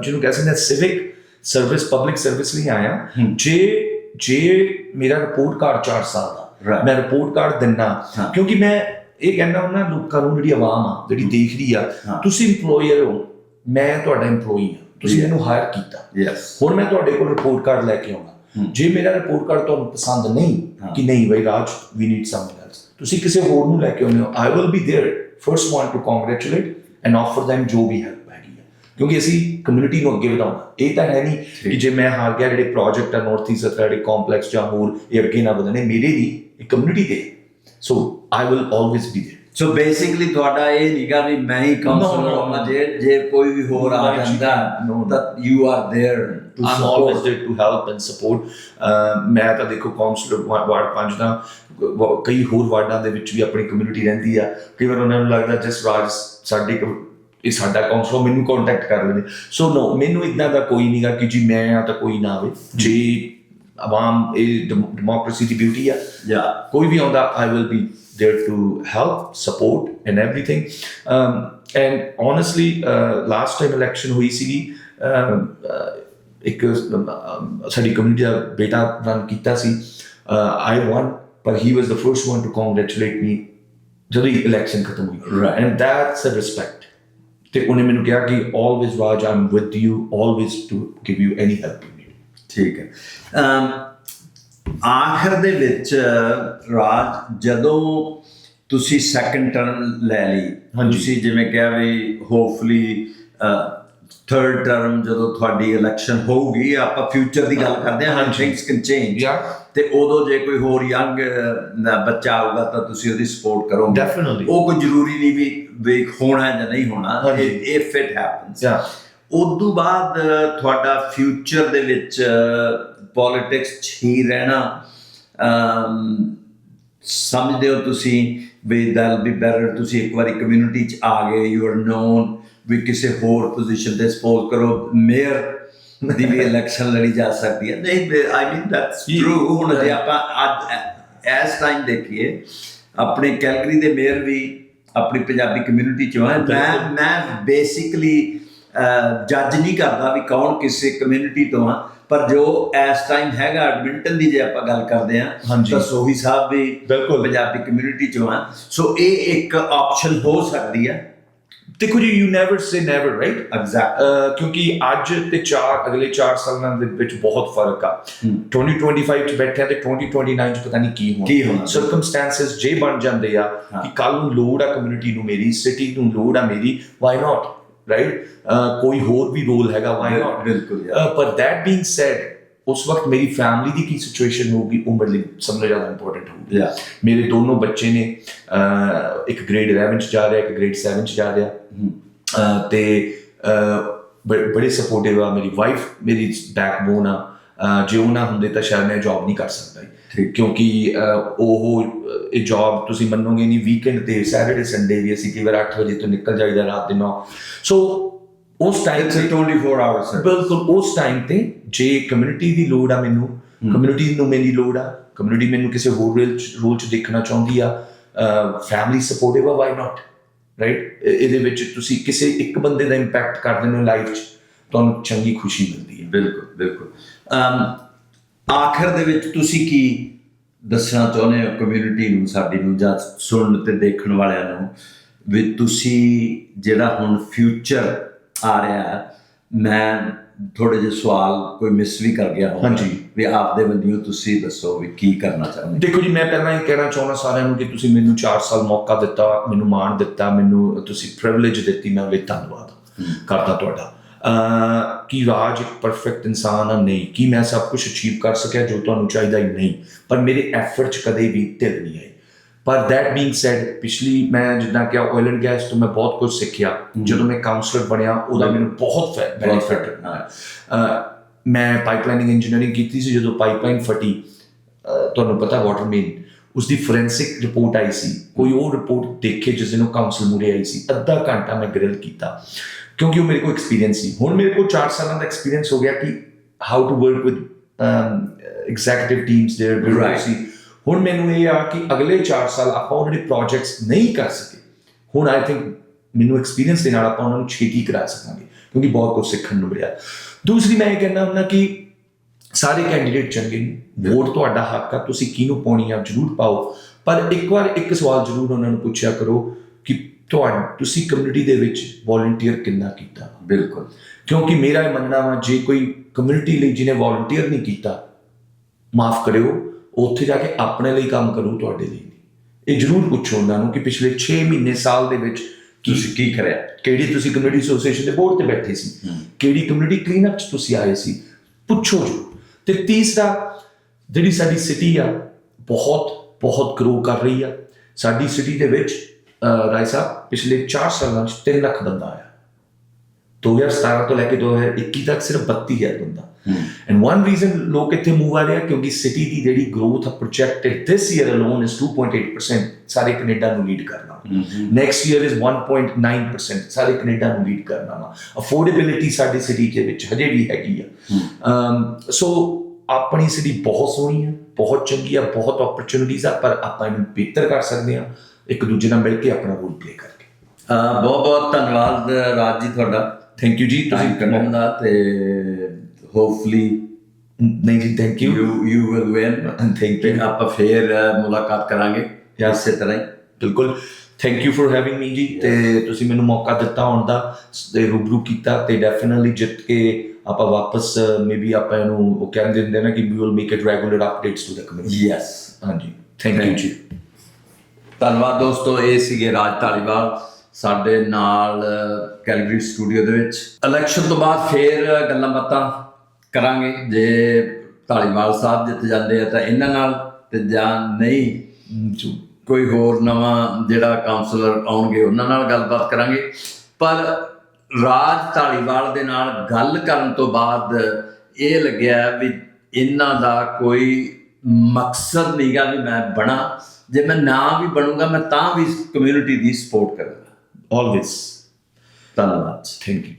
ਜਿਹਨੂੰ ਕਹਿੰਦੇ ਨੇ ਸਿਵਿਕ ਸਰਵਿਸ ਪਬਲਿਕ ਸਰਵਿਸ ਲਈ ਆਇਆ। ਜੇ ਜੇ ਮੇਰਾ ਰਿਪੋਰਟ ਕਾਰਡ 4 ਸਾਲ ਦਾ. ਮੈਂ ਰਿਪੋਰਟ ਕਾਰਡ ਦਿੰਨਾ ਹਾਂ। ਕਿਉਂਕਿ ਮੈਂ ਇਹ ਕਹਿੰਦਾ ਉਹਨਾਂ ਲੋਕਾਂ ਨੂੰ ਜਿਹੜੀ ਆਵਾਮ ਆ ਜਿਹੜੀ ਦੇਖ ਰਹੀ ਆ ਹਾਂ। ਤੁਸੀਂ EMPLOYER ਹੋ ਮੈਂ ਤੁਹਾਡਾ EMPLOYEE ਆ ਤੁਸੀਂ. ਮੈਨੂੰ ਹਾਇਰ ਕੀਤਾ ਯੈਸ ਹੁਣ ਮੈਂ ਤੁਹਾਡੇ ਕੋਲ ਰਿਪੋਰਟ ਕਾਰਡ ਲੈ ਕੇ ਆਉਣਾ ਹਮ। ਜੇ ਮੇਰਾ ਰਿਪੋਰਟ ਕਾਰਡ ਤੁਹਾਨੂੰ ਪਸੰਦ ਨਹੀਂ ਹਾਂ। ਕਿ ਨਹੀਂ ਬਈ Raj we need something else ਤੁਸੀਂ ਕਿਸੇ ਹੋਰ ਨੂੰ ਲੈ ਕੇ ਆਉਂਦੇ ਹੋ I will be there first one to congratulate and offer them ਜੋ ਵੀ ਹੈਲਪ ਹੈਗੀ ਹੈ ਕਿਉਂਕਿ ਅਸੀਂ ਕਮਿਊਨਿਟੀ ਨੂੰ ਅੱਗੇ ਵਧਾਉਣਾ ਇਹ ਤਾਂ ਹੈ ਨਹੀਂ ਕਿ ਜੇ ਮੈਂ ਹਾਰ ਗਿਆ ਜਿਹੜੇ ਪ੍ਰੋਜੈਕਟ ਆ ਨਾਰਥ ਈਸਟ ਅਥਲੈਟਿਕ ਕੰਪਲੈਕਸ ਜਾਂ ਹੋਰ ਇਹ ਅੱਗੇ ਨਾ ਵਧਣੇ ਮੇਰੇ ਨਹੀਂ ਇਹ ਕਮਿਊਨਿਟੀ ਦੇ so I will always be there so basically ਤੁਹਾਡਾ ਇਹ ਨਹੀਂਗਾ ਵੀ ਮੈਂ ਹੀ ਕਾਉਂਸਲਰ No, no, ਹਾਂ no. ਜੇ ਜੇ ਕੋਈ ਵੀ ਹੋਰ ਆ No, ਜਾਂਦਾ no, no. ਤਾਂ you are there to I'm always there to help and support. ਅਹ ਮੈਂ ਤਾਂ ਦੇਖੋ ਕਾਉਂਸਲਰ ਵਾਰਡ 5 ਦਾ ਵ- ਕਈ ਹੋਰ ਵਾਰਡਾਂ ਦੇ ਵਿੱਚ ਵੀ ਆਪਣੀ ਕਮਿਊਨਿਟੀ ਰਹਿੰਦੀ ਆ ਕਈ ਵਾਰ ਉਹਨਾਂ ਨੂੰ ਲੱਗਦਾ ਜਸ ਰਾਜ ਸਾਡੀ ਕਮ- ਇਹ ਸਾਡਾ ਕਾਉਂਸਲਰ ਮੈਨੂੰ ਕੰਟੈਕਟ ਕਰ ਲੈਂਦੇ ਸੋ ਨੋ ਮੈਨੂੰ ਇਦਾਂ ਦਾ ਕੋਈ ਨਹੀਂਗਾ ਕਿ ਜੀ ਮੈਂ ਆ ਤਾਂ ਕੋਈ ਨਾ ਆਵੇ ਜੇ ਆਵਾਮ ਇਹ ਡੈਮੋਕ੍ਰੇਸੀ ਦੀ ਬਿਊਟੀ ਆ ਯਾ ਕੋਈ ਵੀ ਆਉਂਦਾ I will be there to help support and everything um, and honestly uh, last time election ਹੋਈ ਸੀਗੀ um, uh, ਇੱਕ um, ਸਾਡੀ ਕਮਿਊਨਿਟੀ ਦਾ ਬੇਟਾ ਰਨ ਕੀਤਾ ਸੀ ਆਈ ਵਨ ਪਰ he was the first one to congratulate me ਜਦੋਂ ਇਲੈਕਸ਼ਨ ਖਤਮ ਹੋਈ Right. And that's a respect ਤੇ ਉਹਨੇ ਮੈਨੂੰ ਕਿਹਾ ਕਿ always Raj I'm with you always to give you any help you need ਠੀਕ ਹੈ ਆਖਰ ਦੇ ਵਿੱਚ ਰਾਜ ਜਦੋਂ ਤੁਸੀਂ ਸੈਕੰਡ ਟਰਮ ਲੈ ਲਈ। ਤੁਸੀਂ ਜਿਵੇਂ ਕਿਹਾ ਵੀ ਹੋਪਫੁਲੀ ਥਰਡ ਟਰਮ ਜਦੋਂ ਤੁਹਾਡੀ ਇਲੈਕਸ਼ਨ ਹੋਊਗੀ ਆਪਾਂ ਫਿਊਚਰ ਦੀ ਗੱਲ ਕਰਦੇ ਹਾਂ। Things can change. ਤੇ ਉਦੋਂ ਜੇ ਕੋਈ ਹੋਰ ਯੰਗ ਬੱਚਾ ਆਊਗਾ ਤਾਂ ਤੁਸੀਂ ਉਹਦੀ ਸਪੋਰਟ ਕਰੋਗੇ. ਉਹ ਕੋਈ ਜ਼ਰੂਰੀ ਨਹੀਂ ਵੀ ਵੀ ਹੋਣਾ ਜਾਂ ਨਹੀਂ ਹੋਣਾ। ਇਫ ਇਟ ਹੈਪਨਸ yeah ਉਦੋਂ ਬਾਅਦ ਤੁਹਾਡਾ ਫਿਊਚਰ ਦੇ ਵਿੱਚ ਪੋਲਿਟਿਕਸ 'ਚ ਹੀ ਰਹਿਣਾ ਅਮ, ਸਮਝਦੇ ਹੋ ਤੁਸੀਂ ਵੀ ਦੈਲ ਬੀ ਬੈਟਰ ਤੁਸੀਂ ਇੱਕ ਵਾਰੀ ਕਮਿਊਨਿਟੀ 'ਚ ਆ ਗਏ ਯੂ ਆਰ ਨੋਨ ਵੀ ਕਿਸੇ ਹੋਰ ਪੋਜੀਸ਼ਨ ਤੇ ਸਪੋਜ਼ ਕਰੋ ਮੇਅਰ ਦੀ ਵੀ ਇਲੈਕਸ਼ਨ ਲੜੀ ਜਾ ਸਕਦੀ ਹੈ। ਨਹੀਂ ਆਈ ਮੀਨ ਦੈਟਸ. ਟਰੂ ਹੁਣ ਜੇ ਆਪਾਂ ਅੱਜ ਇਸ ਟਾਈਮ ਦੇਖੀਏ ਆਪਣੇ ਕੈਲਗਰੀ ਦੇ ਮੇਅਰ ਵੀ ਆਪਣੀ ਪੰਜਾਬੀ ਕਮਿਊਨਿਟੀ ਚੋਂ ਮੈਂ ਮੈਂ ਬੇਸਿਕਲੀ ਜੱਜ ਨਹੀਂ ਕਰਦਾ ਵੀ ਕੌਣ ਕਿਸੇ ਕਮਿਊਨਿਟੀ ਤੋਂ ਆ। ਪਰ ਜੋ ਇਸ ਟਾਈਮ ਹੈਗਾ ਐਡਮਿੰਟਨ ਦੀ ਜੇ ਆਪਾਂ ਗੱਲ ਕਰਦੇ ਆ। ਤਾਂ ਸੋਹੀ ਸਾਹਿਬ ਵੀ ਬਿਲਕੁਲ। ਪੰਜਾਬੀ ਕਮਿਊਨਿਟੀ ਚੋਂ ਆ। ਸੋ ਇਹ ਇੱਕ ਆਪਸ਼ਨ ਹੋ ਸਕਦੀ ਹੈ ਦੇਖੋ ਜੀ you never say never right exact ਕਿਉਂਕਿ ਅੱਜ ਤੇ ਚਾਰ ਅਗਲੇ 4 ਸਾਲਾਂ ਦੇ ਵਿੱਚ ਬਹੁਤ ਫ਼ਰਕ ਆ। 2025 ਚ ਬੈਠੇ ਆ ਤੇ 2029 ਚ ਪਤਾ ਨਹੀਂ ਕੀ ਹੋਣਾ। ਕੀ ਹੋਣਾ। ਸਰਕਮਸਟੈਂਸਸ ਜੇ ਬਣ ਜਾਂਦੇ ਆ। ਕਿ ਕੱਲ ਨੂੰ ਲੋੜ ਆ ਕਮਿਊਨਿਟੀ ਨੂੰ ਮੇਰੀ ਸਿਟੀ ਨੂੰ ਲੋੜ ਆ ਮੇਰੀ ਵਾਈ ਨਾਟ ਰਾਈਟ ਕੋਈ ਹੋਰ ਵੀ ਰੋਲ ਹੈਗਾ ਵਾਈ ਨਾਟ ਬਿਲਕੁਲ ਪਰ that being said ਉਸ ਵਕਤ ਮੇਰੀ ਫੈਮਿਲੀ ਦੀ ਕੀ ਸਿਚੁਏਸ਼ਨ ਹੋਊਗੀ ਉਹ ਮੇਰੇ ਲਈ ਸਭ ਤੋਂ ਜ਼ਿਆਦਾ ਇੰਪੋਰਟੈਂਟ ਹੋਊਗੀ। ਯਾ ਮੇਰੇ ਦੋਨੋਂ ਬੱਚੇ ਨੇ ਅਹ, ਇੱਕ ਗ੍ਰੇਡ 11 ਚ ਜਾ ਰਿਹਾ ਇੱਕ ਗ੍ਰੇਡ 7 ਚ ਜਾ ਰਿਹਾ। ਅਹ, ਤੇ ਬੜੇ ਸਪੋਰਟਿਵ ਆ ਮੇਰੀ ਵਾਈਫ ਮੇਰੀ ਬੈਕਬੋਨ ਆ। ਜੇ ਉਹ ਨਾ ਹੁੰਦੇ ਤਾਂ ਸ਼ਾਇਦ ਮੈਂ ਜੌਬ ਨਹੀਂ ਕਰ ਸਕਦਾ ਕਿਉਂਕਿ ਉਹ ਇਹ ਜੌਬ ਤੁਸੀਂ ਮੰਨੋਗੇ ਨਹੀਂ ਵੀਕਐਂਡ ਤੇ ਸੈਟਰਡੇ ਸੰਡੇ ਵੀ ਅਸੀਂ ਕਈ ਵਾਰ 8 ਵਜੇ ਤੋਂ ਨਿਕਲ ਜਾਈਦਾ ਰਾਤ ਦੇ 9 ਸੋ ਉਸ ਟਾਈਮ ਇਟਸ 24 ਆਵਰਸ ਬਿਲਕੁਲ ਉਸ ਟਾਈਮ ਤੇ ਜੇ ਕਮਿਊਨਿਟੀ ਦੀ ਲੋੜ ਆ ਮੈਨੂੰ ਕਮਿਊਨਿਟੀ ਨੂੰ ਮੇਰੀ ਲੋੜ ਆ ਕਮਿਊਨਿਟੀ ਮੈਨੂੰ ਕਿਸੇ ਹੋਰ ਰੋਲ ਚ ਰੋਲ ਚ ਦੇਖਣਾ ਚਾਹੁੰਦੀ ਆ ਫੈਮਿਲੀ ਸਪੋਰਟਿਵ ਆ ਵਾਈ ਨਾਟ ਰਾਈਟ ਇਹਦੇ ਵਿੱਚ ਤੁਸੀਂ ਕਿਸੇ ਇੱਕ ਬੰਦੇ ਦਾ ਇੰਪੈਕਟ ਕਰ ਦਿੰਦੇ ਹੋ ਲਾਈਫ 'ਚ ਤੁਹਾਨੂੰ ਚੰਗੀ ਖੁਸ਼ੀ ਮਿਲਦੀ ਹੈ। ਬਿਲਕੁਲ ਬਿਲਕੁਲ। ਅਮ ਆਖਰ ਦੇ ਵਿੱਚ ਤੁਸੀਂ ਕੀ ਦੱਸਣਾ ਚਾਹੁੰਦੇ ਹੋ ਕਮਿਊਨਿਟੀ ਨੂੰ ਸਾਡੀ ਨੂੰ ਜਾਂ ਸੁਣਨ ਤੇ ਦੇਖਣ ਵਾਲਿਆਂ ਨੂੰ ਵੀ ਤੁਸੀਂ ਜਿਹੜਾ ਹੁਣ ਫਿਊਚਰ ਆ ਰਿਹਾ ਮੈਂ ਥੋੜੇ ਜਿਹੇ ਸਵਾਲ ਕੋਈ ਮਿਸ ਵੀ ਕਰ ਗਿਆ ਹੋਵਾਂਗਾ। ਹਾਂਜੀ। ਵੀ ਆਪਦੇ ਵੱਲੋਂ ਤੁਸੀਂ ਦੱਸੋ ਵੀ ਕੀ ਕਰਨਾ ਚਾਹੁੰਦੇ ਦੇਖੋ ਜੀ ਮੈਂ ਪਹਿਲਾਂ ਇਹ ਕਹਿਣਾ ਚਾਹੁੰਦਾ ਸਾਰਿਆਂ ਨੂੰ ਕਿ ਤੁਸੀਂ ਮੈਨੂੰ 4 ਸਾਲ ਮੌਕਾ ਦਿੱਤਾ ਮੈਨੂੰ ਮਾਣ ਦਿੱਤਾ ਮੈਨੂੰ ਤੁਸੀਂ ਪ੍ਰਿਵਿਲੇਜ ਦਿੱਤੀ ਮੈਂ ਵੀ ਧੰਨਵਾਦ ਕਰਦਾ ਤੁਹਾਡਾ ਕੀ ਰਾਜ ਇੱਕ ਪਰਫੈਕਟ ਇਨਸਾਨ ਆ? ਨਹੀਂ। ਕੀ ਮੈਂ ਸਭ ਕੁਝ ਅਚੀਵ ਕਰ ਸਕਿਆ ਜੋ ਤੁਹਾਨੂੰ ਚਾਹੀਦਾ ਹੀ ਨਹੀਂ? ਪਰ ਮੇਰੇ ਐਫਰਟ ਚ ਕਦੇ ਵੀ ਢਿੱਲ ਨਹੀਂ ਆਈ। ਪਰ that being said ਪਿਛਲੀ ਮੈਂ ਜਿੱਦਾਂ ਕਿ ਆਇਲ ਐਂਡ ਗੈਸ ਤੋਂ ਮੈਂ ਬਹੁਤ ਕੁਝ ਸਿੱਖਿਆ। ਜਦੋਂ ਮੈਂ ਕਾਉਂਸਲਰ ਬਣਿਆ ਉਹਦਾ ਮੈਨੂੰ ਬਹੁਤ ਬੈਨੀਫਿਟ। ਅਹ ਮੈਂ ਪਾਈਪਲਾਈਨਿੰਗ ਇੰਜੀਨੀਅਰਿੰਗ ਕੀਤੀ ਸੀ ਜਦੋਂ ਪਾਈਪਲਾਈਨ ਫਟੀ ਤੁਹਾਨੂੰ ਪਤਾ ਵਾਟਰ ਮੇਨ ਉਸ ਦੀ ਫੋਰੈਂਸਿਕ ਰਿਪੋਰਟ ਆਈ ਸੀ। ਕੋਈ ਉਹ ਰਿਪੋਰਟ ਦੇਖੇ ਜਿਸ ਉਹ ਕਾਉਂਸਲ ਮੂਰੇ ਆਈ ਸੀ। ਅੱਧਾ ਘੰਟਾ ਮੈਂ ਗ੍ਰਿਲ ਕੀਤਾ। ਕਿਉਂਕਿ ਉਹ ਮੇਰੇ ਕੋਲ ਐਕਸਪੀਰੀਅੰਸ ਸੀ ਹੁਣ ਮੇਰੇ ਕੋਲ 4 ਸਾਲਾਂ ਦਾ ਐਕਸਪੀਰੀਅੰਸ ਹੋ ਗਿਆ ਕਿ how to work with executive teams there Right. Bureaucracy ਹੁਣ ਮੈਨੂੰ ਇਹ ਆ ਕਿ ਅਗਲੇ 4 ਸਾਲ ਆਪਾਂ ਉਹਨਾਂ ਦੇ ਪ੍ਰੋਜੈਕਟਸ ਨਹੀਂ ਕਰ ਸਕੇ ਹੁਣ ਆਈ ਥਿੰਕ ਮੈਨੂੰ ਐਕਸਪੀਰੀਅੰਸ ਦੇ ਨਾਲ ਆਪਾਂ ਉਹਨਾਂ ਨੂੰ ਛੇਤੀ ਕਰਾ ਸਕਾਂਗੇ ਕਿਉਂਕਿ ਬਹੁਤ ਕੁਝ ਸਿੱਖਣ ਨੂੰ ਮਿਲਿਆ ਦੂਸਰੀ ਮੈਂ ਇਹ ਕਹਿਣਾ ਹੁੰਦਾ ਕਿ ਸਾਰੇ ਕੈਂਡੀਡੇਟ ਚੰਗੇ ਨੇ ਵੋਟ ਤੁਹਾਡਾ ਹੱਕ ਆ ਤੁਸੀਂ ਕਿਹਨੂੰ ਪਾਉਣੀ ਆ ਜਰੂਰ ਪਾਓ ਪਰ ਇੱਕ ਵਾਰ ਇੱਕ ਸਵਾਲ ਜਰੂਰ ਉਹਨਾਂ ਨੂੰ ਪੁੱਛਿਆ ਕਰੋ ਕਿ ਤੁਹਾਡਾ ਤੁਸੀਂ ਕਮਿਊਨਿਟੀ ਦੇ ਵਿੱਚ ਵੋਲੰਟੀਅਰ ਕਿੰਨਾ ਕੀਤਾ? ਬਿਲਕੁਲ। ਕਿਉਂਕਿ ਮੇਰਾ ਇਹ ਮੰਨਣਾ ਵਾ ਜੇ ਕੋਈ ਕਮਿਊਨਿਟੀ ਲਈ ਜਿਹਨੇ ਵੋਲੰਟੀਅਰ ਨਹੀਂ ਕੀਤਾ ਮਾਫ ਕਰਿਓ ਉੱਥੇ ਜਾ ਕੇ ਆਪਣੇ ਲਈ ਕੰਮ ਕਰੂ ਤੁਹਾਡੇ ਲਈ। ਇਹ ਜਰੂਰ ਪੁੱਛੋ ਉਹਨਾਂ ਨੂੰ ਕਿ ਪਿਛਲੇ 6 ਮਹੀਨੇ ਸਾਲ ਦੇ ਵਿੱਚ ਤੁਸੀਂ ਕੀ ਕਰਿਆ? ਕਿਹੜੀ ਤੁਸੀਂ ਕਮਿਊਨਿਟੀ ਐਸੋਸੀਏਸ਼ਨ ਦੇ ਬੋਰਡ ਤੇ ਬੈਠੇ ਸੀ? ਕਿਹੜੀ ਕਮਿਊਨਿਟੀ ਕਲੀਨਅਪ ਚ ਤੁਸੀਂ ਆਏ ਸੀ? ਪੁੱਛੋ ਜੋ ਤੇ ਤੀਸਰਾ ਜਿਹੜੀ ਸਾਡੀ ਸਿਟੀ ਆ ਬਹੁਤ ਬਹੁਤ ਗਰੋ ਕਰ ਰਹੀ ਆ। ਸਾਡੀ ਸਿਟੀ ਦੇ ਵਿੱਚ ਰਾਏ ਸਾਹਿਬ ਪਿਛਲੇ 4 ਸਾਲਾਂ ਚ 3 ਲੱਖ ਬੰਦਾ ਆਇਆ। 2017 ਤੋਂ ਲੈ ਕੇ 2021 ਤੱਕ ਸਿਰਫ 32000 ਬੰਦਾ। ਐਂਡ ਵਨ ਰੀਜ਼ਨ ਲੋਕ ਇੱਥੇ ਮੂਵ ਆ ਰਹੇ ਆ ਕਿਉਂਕਿ ਸਿਟੀ ਦੀ ਜਿਹੜੀ ਗਰੋਥ ਆ projected this year alone is 2.8% ਸਾਰੇ ਕੈਨੇਡਾ ਨੂੰ ਲੀਡ ਕਰਨਾ ਨੈਕਸਟ ਈਅਰ ਇਜ਼ 1.9% ਸਾਰੇ ਕੈਨੇਡਾ ਨੂੰ ਲੀਡ ਕਰਨਾ ਵਾ। ਅਫੋਰਡੇਬਿਲਿਟੀ ਸਾਡੀ ਸਿਟੀ ਦੇ ਵਿੱਚ ਹਜੇ ਵੀ ਹੈਗੀ ਆ। ਸੋ ਆਪਣੀ ਸਿਟੀ ਬਹੁਤ ਸੋਹਣੀ ਆ ਬਹੁਤ ਚੰਗੀ ਆ ਬਹੁਤ ਓਪਰਚੁਨਿਟੀਜ਼ ਆ ਪਰ ਆਪਾਂ ਇਹਨੂੰ ਬਿਹਤਰ ਕਰ ਸਕਦੇ ਆ। ਇੱਕ ਦੂਜੇ ਨਾਲ ਮਿਲ ਕੇ ਆਪਣਾ ਰੋਲ ਪਲੇ ਕਰਕੇ। ਬਹੁਤ ਬਹੁਤ ਧੰਨਵਾਦ ਰਾਜ ਜੀ ਤੁਹਾਡਾ। ਥੈਂਕ ਯੂ ਜੀ ਤੁਸੀਂ ਕਰਨ ਦਾ ਤੇ ਹੋਪਫੁਲੀ ਨਹੀਂ ਜੀ thank you you you will win thank ਤੇ ਯੂ ਆਪਾਂ ਫੇਰ ਮੁਲਾਕਾਤ ਕਰਾਂਗੇ। ਇਸੇ ਤਰ੍ਹਾਂ ਹੀ। ਬਿਲਕੁਲ। Thank you for having me ਜੀ। ਤੇ ਤੁਸੀਂ ਮੈਨੂੰ ਮੌਕਾ ਦਿੱਤਾ ਆਉਣ ਦਾ ਤੇ ਰੂਬਰੂ ਕੀਤਾ ਤੇ ਡੈਫੀਨਿਟਲੀ ਜਿੱਤ ਕੇ ਆਪਾਂ ਵਾਪਸ ਮੇਬੀ ਆਪਾਂ ਇਹਨੂੰ ਉਹ ਕਹਿੰਦੇ ਹੁੰਦੇ ਨਾ ਕਿ we will make it regular updates to the community yes ਹਾਂਜੀ। ਥੈਂਕ ਯੂ ਜੀ। ਧੰਨਵਾਦ ਦੋਸਤੋ, ਇਹ ਸੀਗੇ ਰਾਜ ਢਾਲੀਵਾਲ ਸਾਡੇ ਨਾਲ ਕੈਲਗਰੀ ਸਟੂਡੀਓ ਦੇ ਵਿੱਚ। ਇਲੈਕਸ਼ਨ ਤੋਂ ਬਾਅਦ ਫੇਰ ਗੱਲਾਂ ਬਾਤਾਂ ਕਰਾਂਗੇ। ਜੇ ਢਾਲੀਵਾਲ ਸਾਹਿਬ ਜਿੱਤ ਜਾਂਦੇ ਆ ਤਾਂ ਇਹਨਾਂ ਨਾਲ ਤੇ ਜਾਂ ਨਹੀਂ ਕੋਈ ਹੋਰ ਨਵਾਂ ਜਿਹੜਾ ਕਾਉਂਸਲਰ ਆਉਣਗੇ, ਉਹਨਾਂ ਨਾਲ ਗੱਲਬਾਤ ਕਰਾਂਗੇ। ਪਰ ਰਾਜ ਢਾਲੀਵਾਲ ਦੇ ਨਾਲ ਗੱਲ ਕਰਨ ਤੋਂ ਬਾਅਦ ਇਹ ਲੱਗਿਆ ਵੀ ਇਹਨਾਂ ਦਾ ਕੋਈ ਮਕਸਦ ਨਹੀਂਗਾ ਵੀ ਮੈਂ ਬਣਾ। ਜੇ ਮੈਂ ਨਾ ਵੀ ਬਣੂੰਗਾ ਮੈਂ ਤਾਂ ਵੀ ਕਮਿਊਨਿਟੀ ਦੀ ਸਪੋਰਟ ਕਰਾਂਗਾ। ਆਲਵੇਸ ਧੰਨਵਾਦ ਥੈਂਕ ਯੂ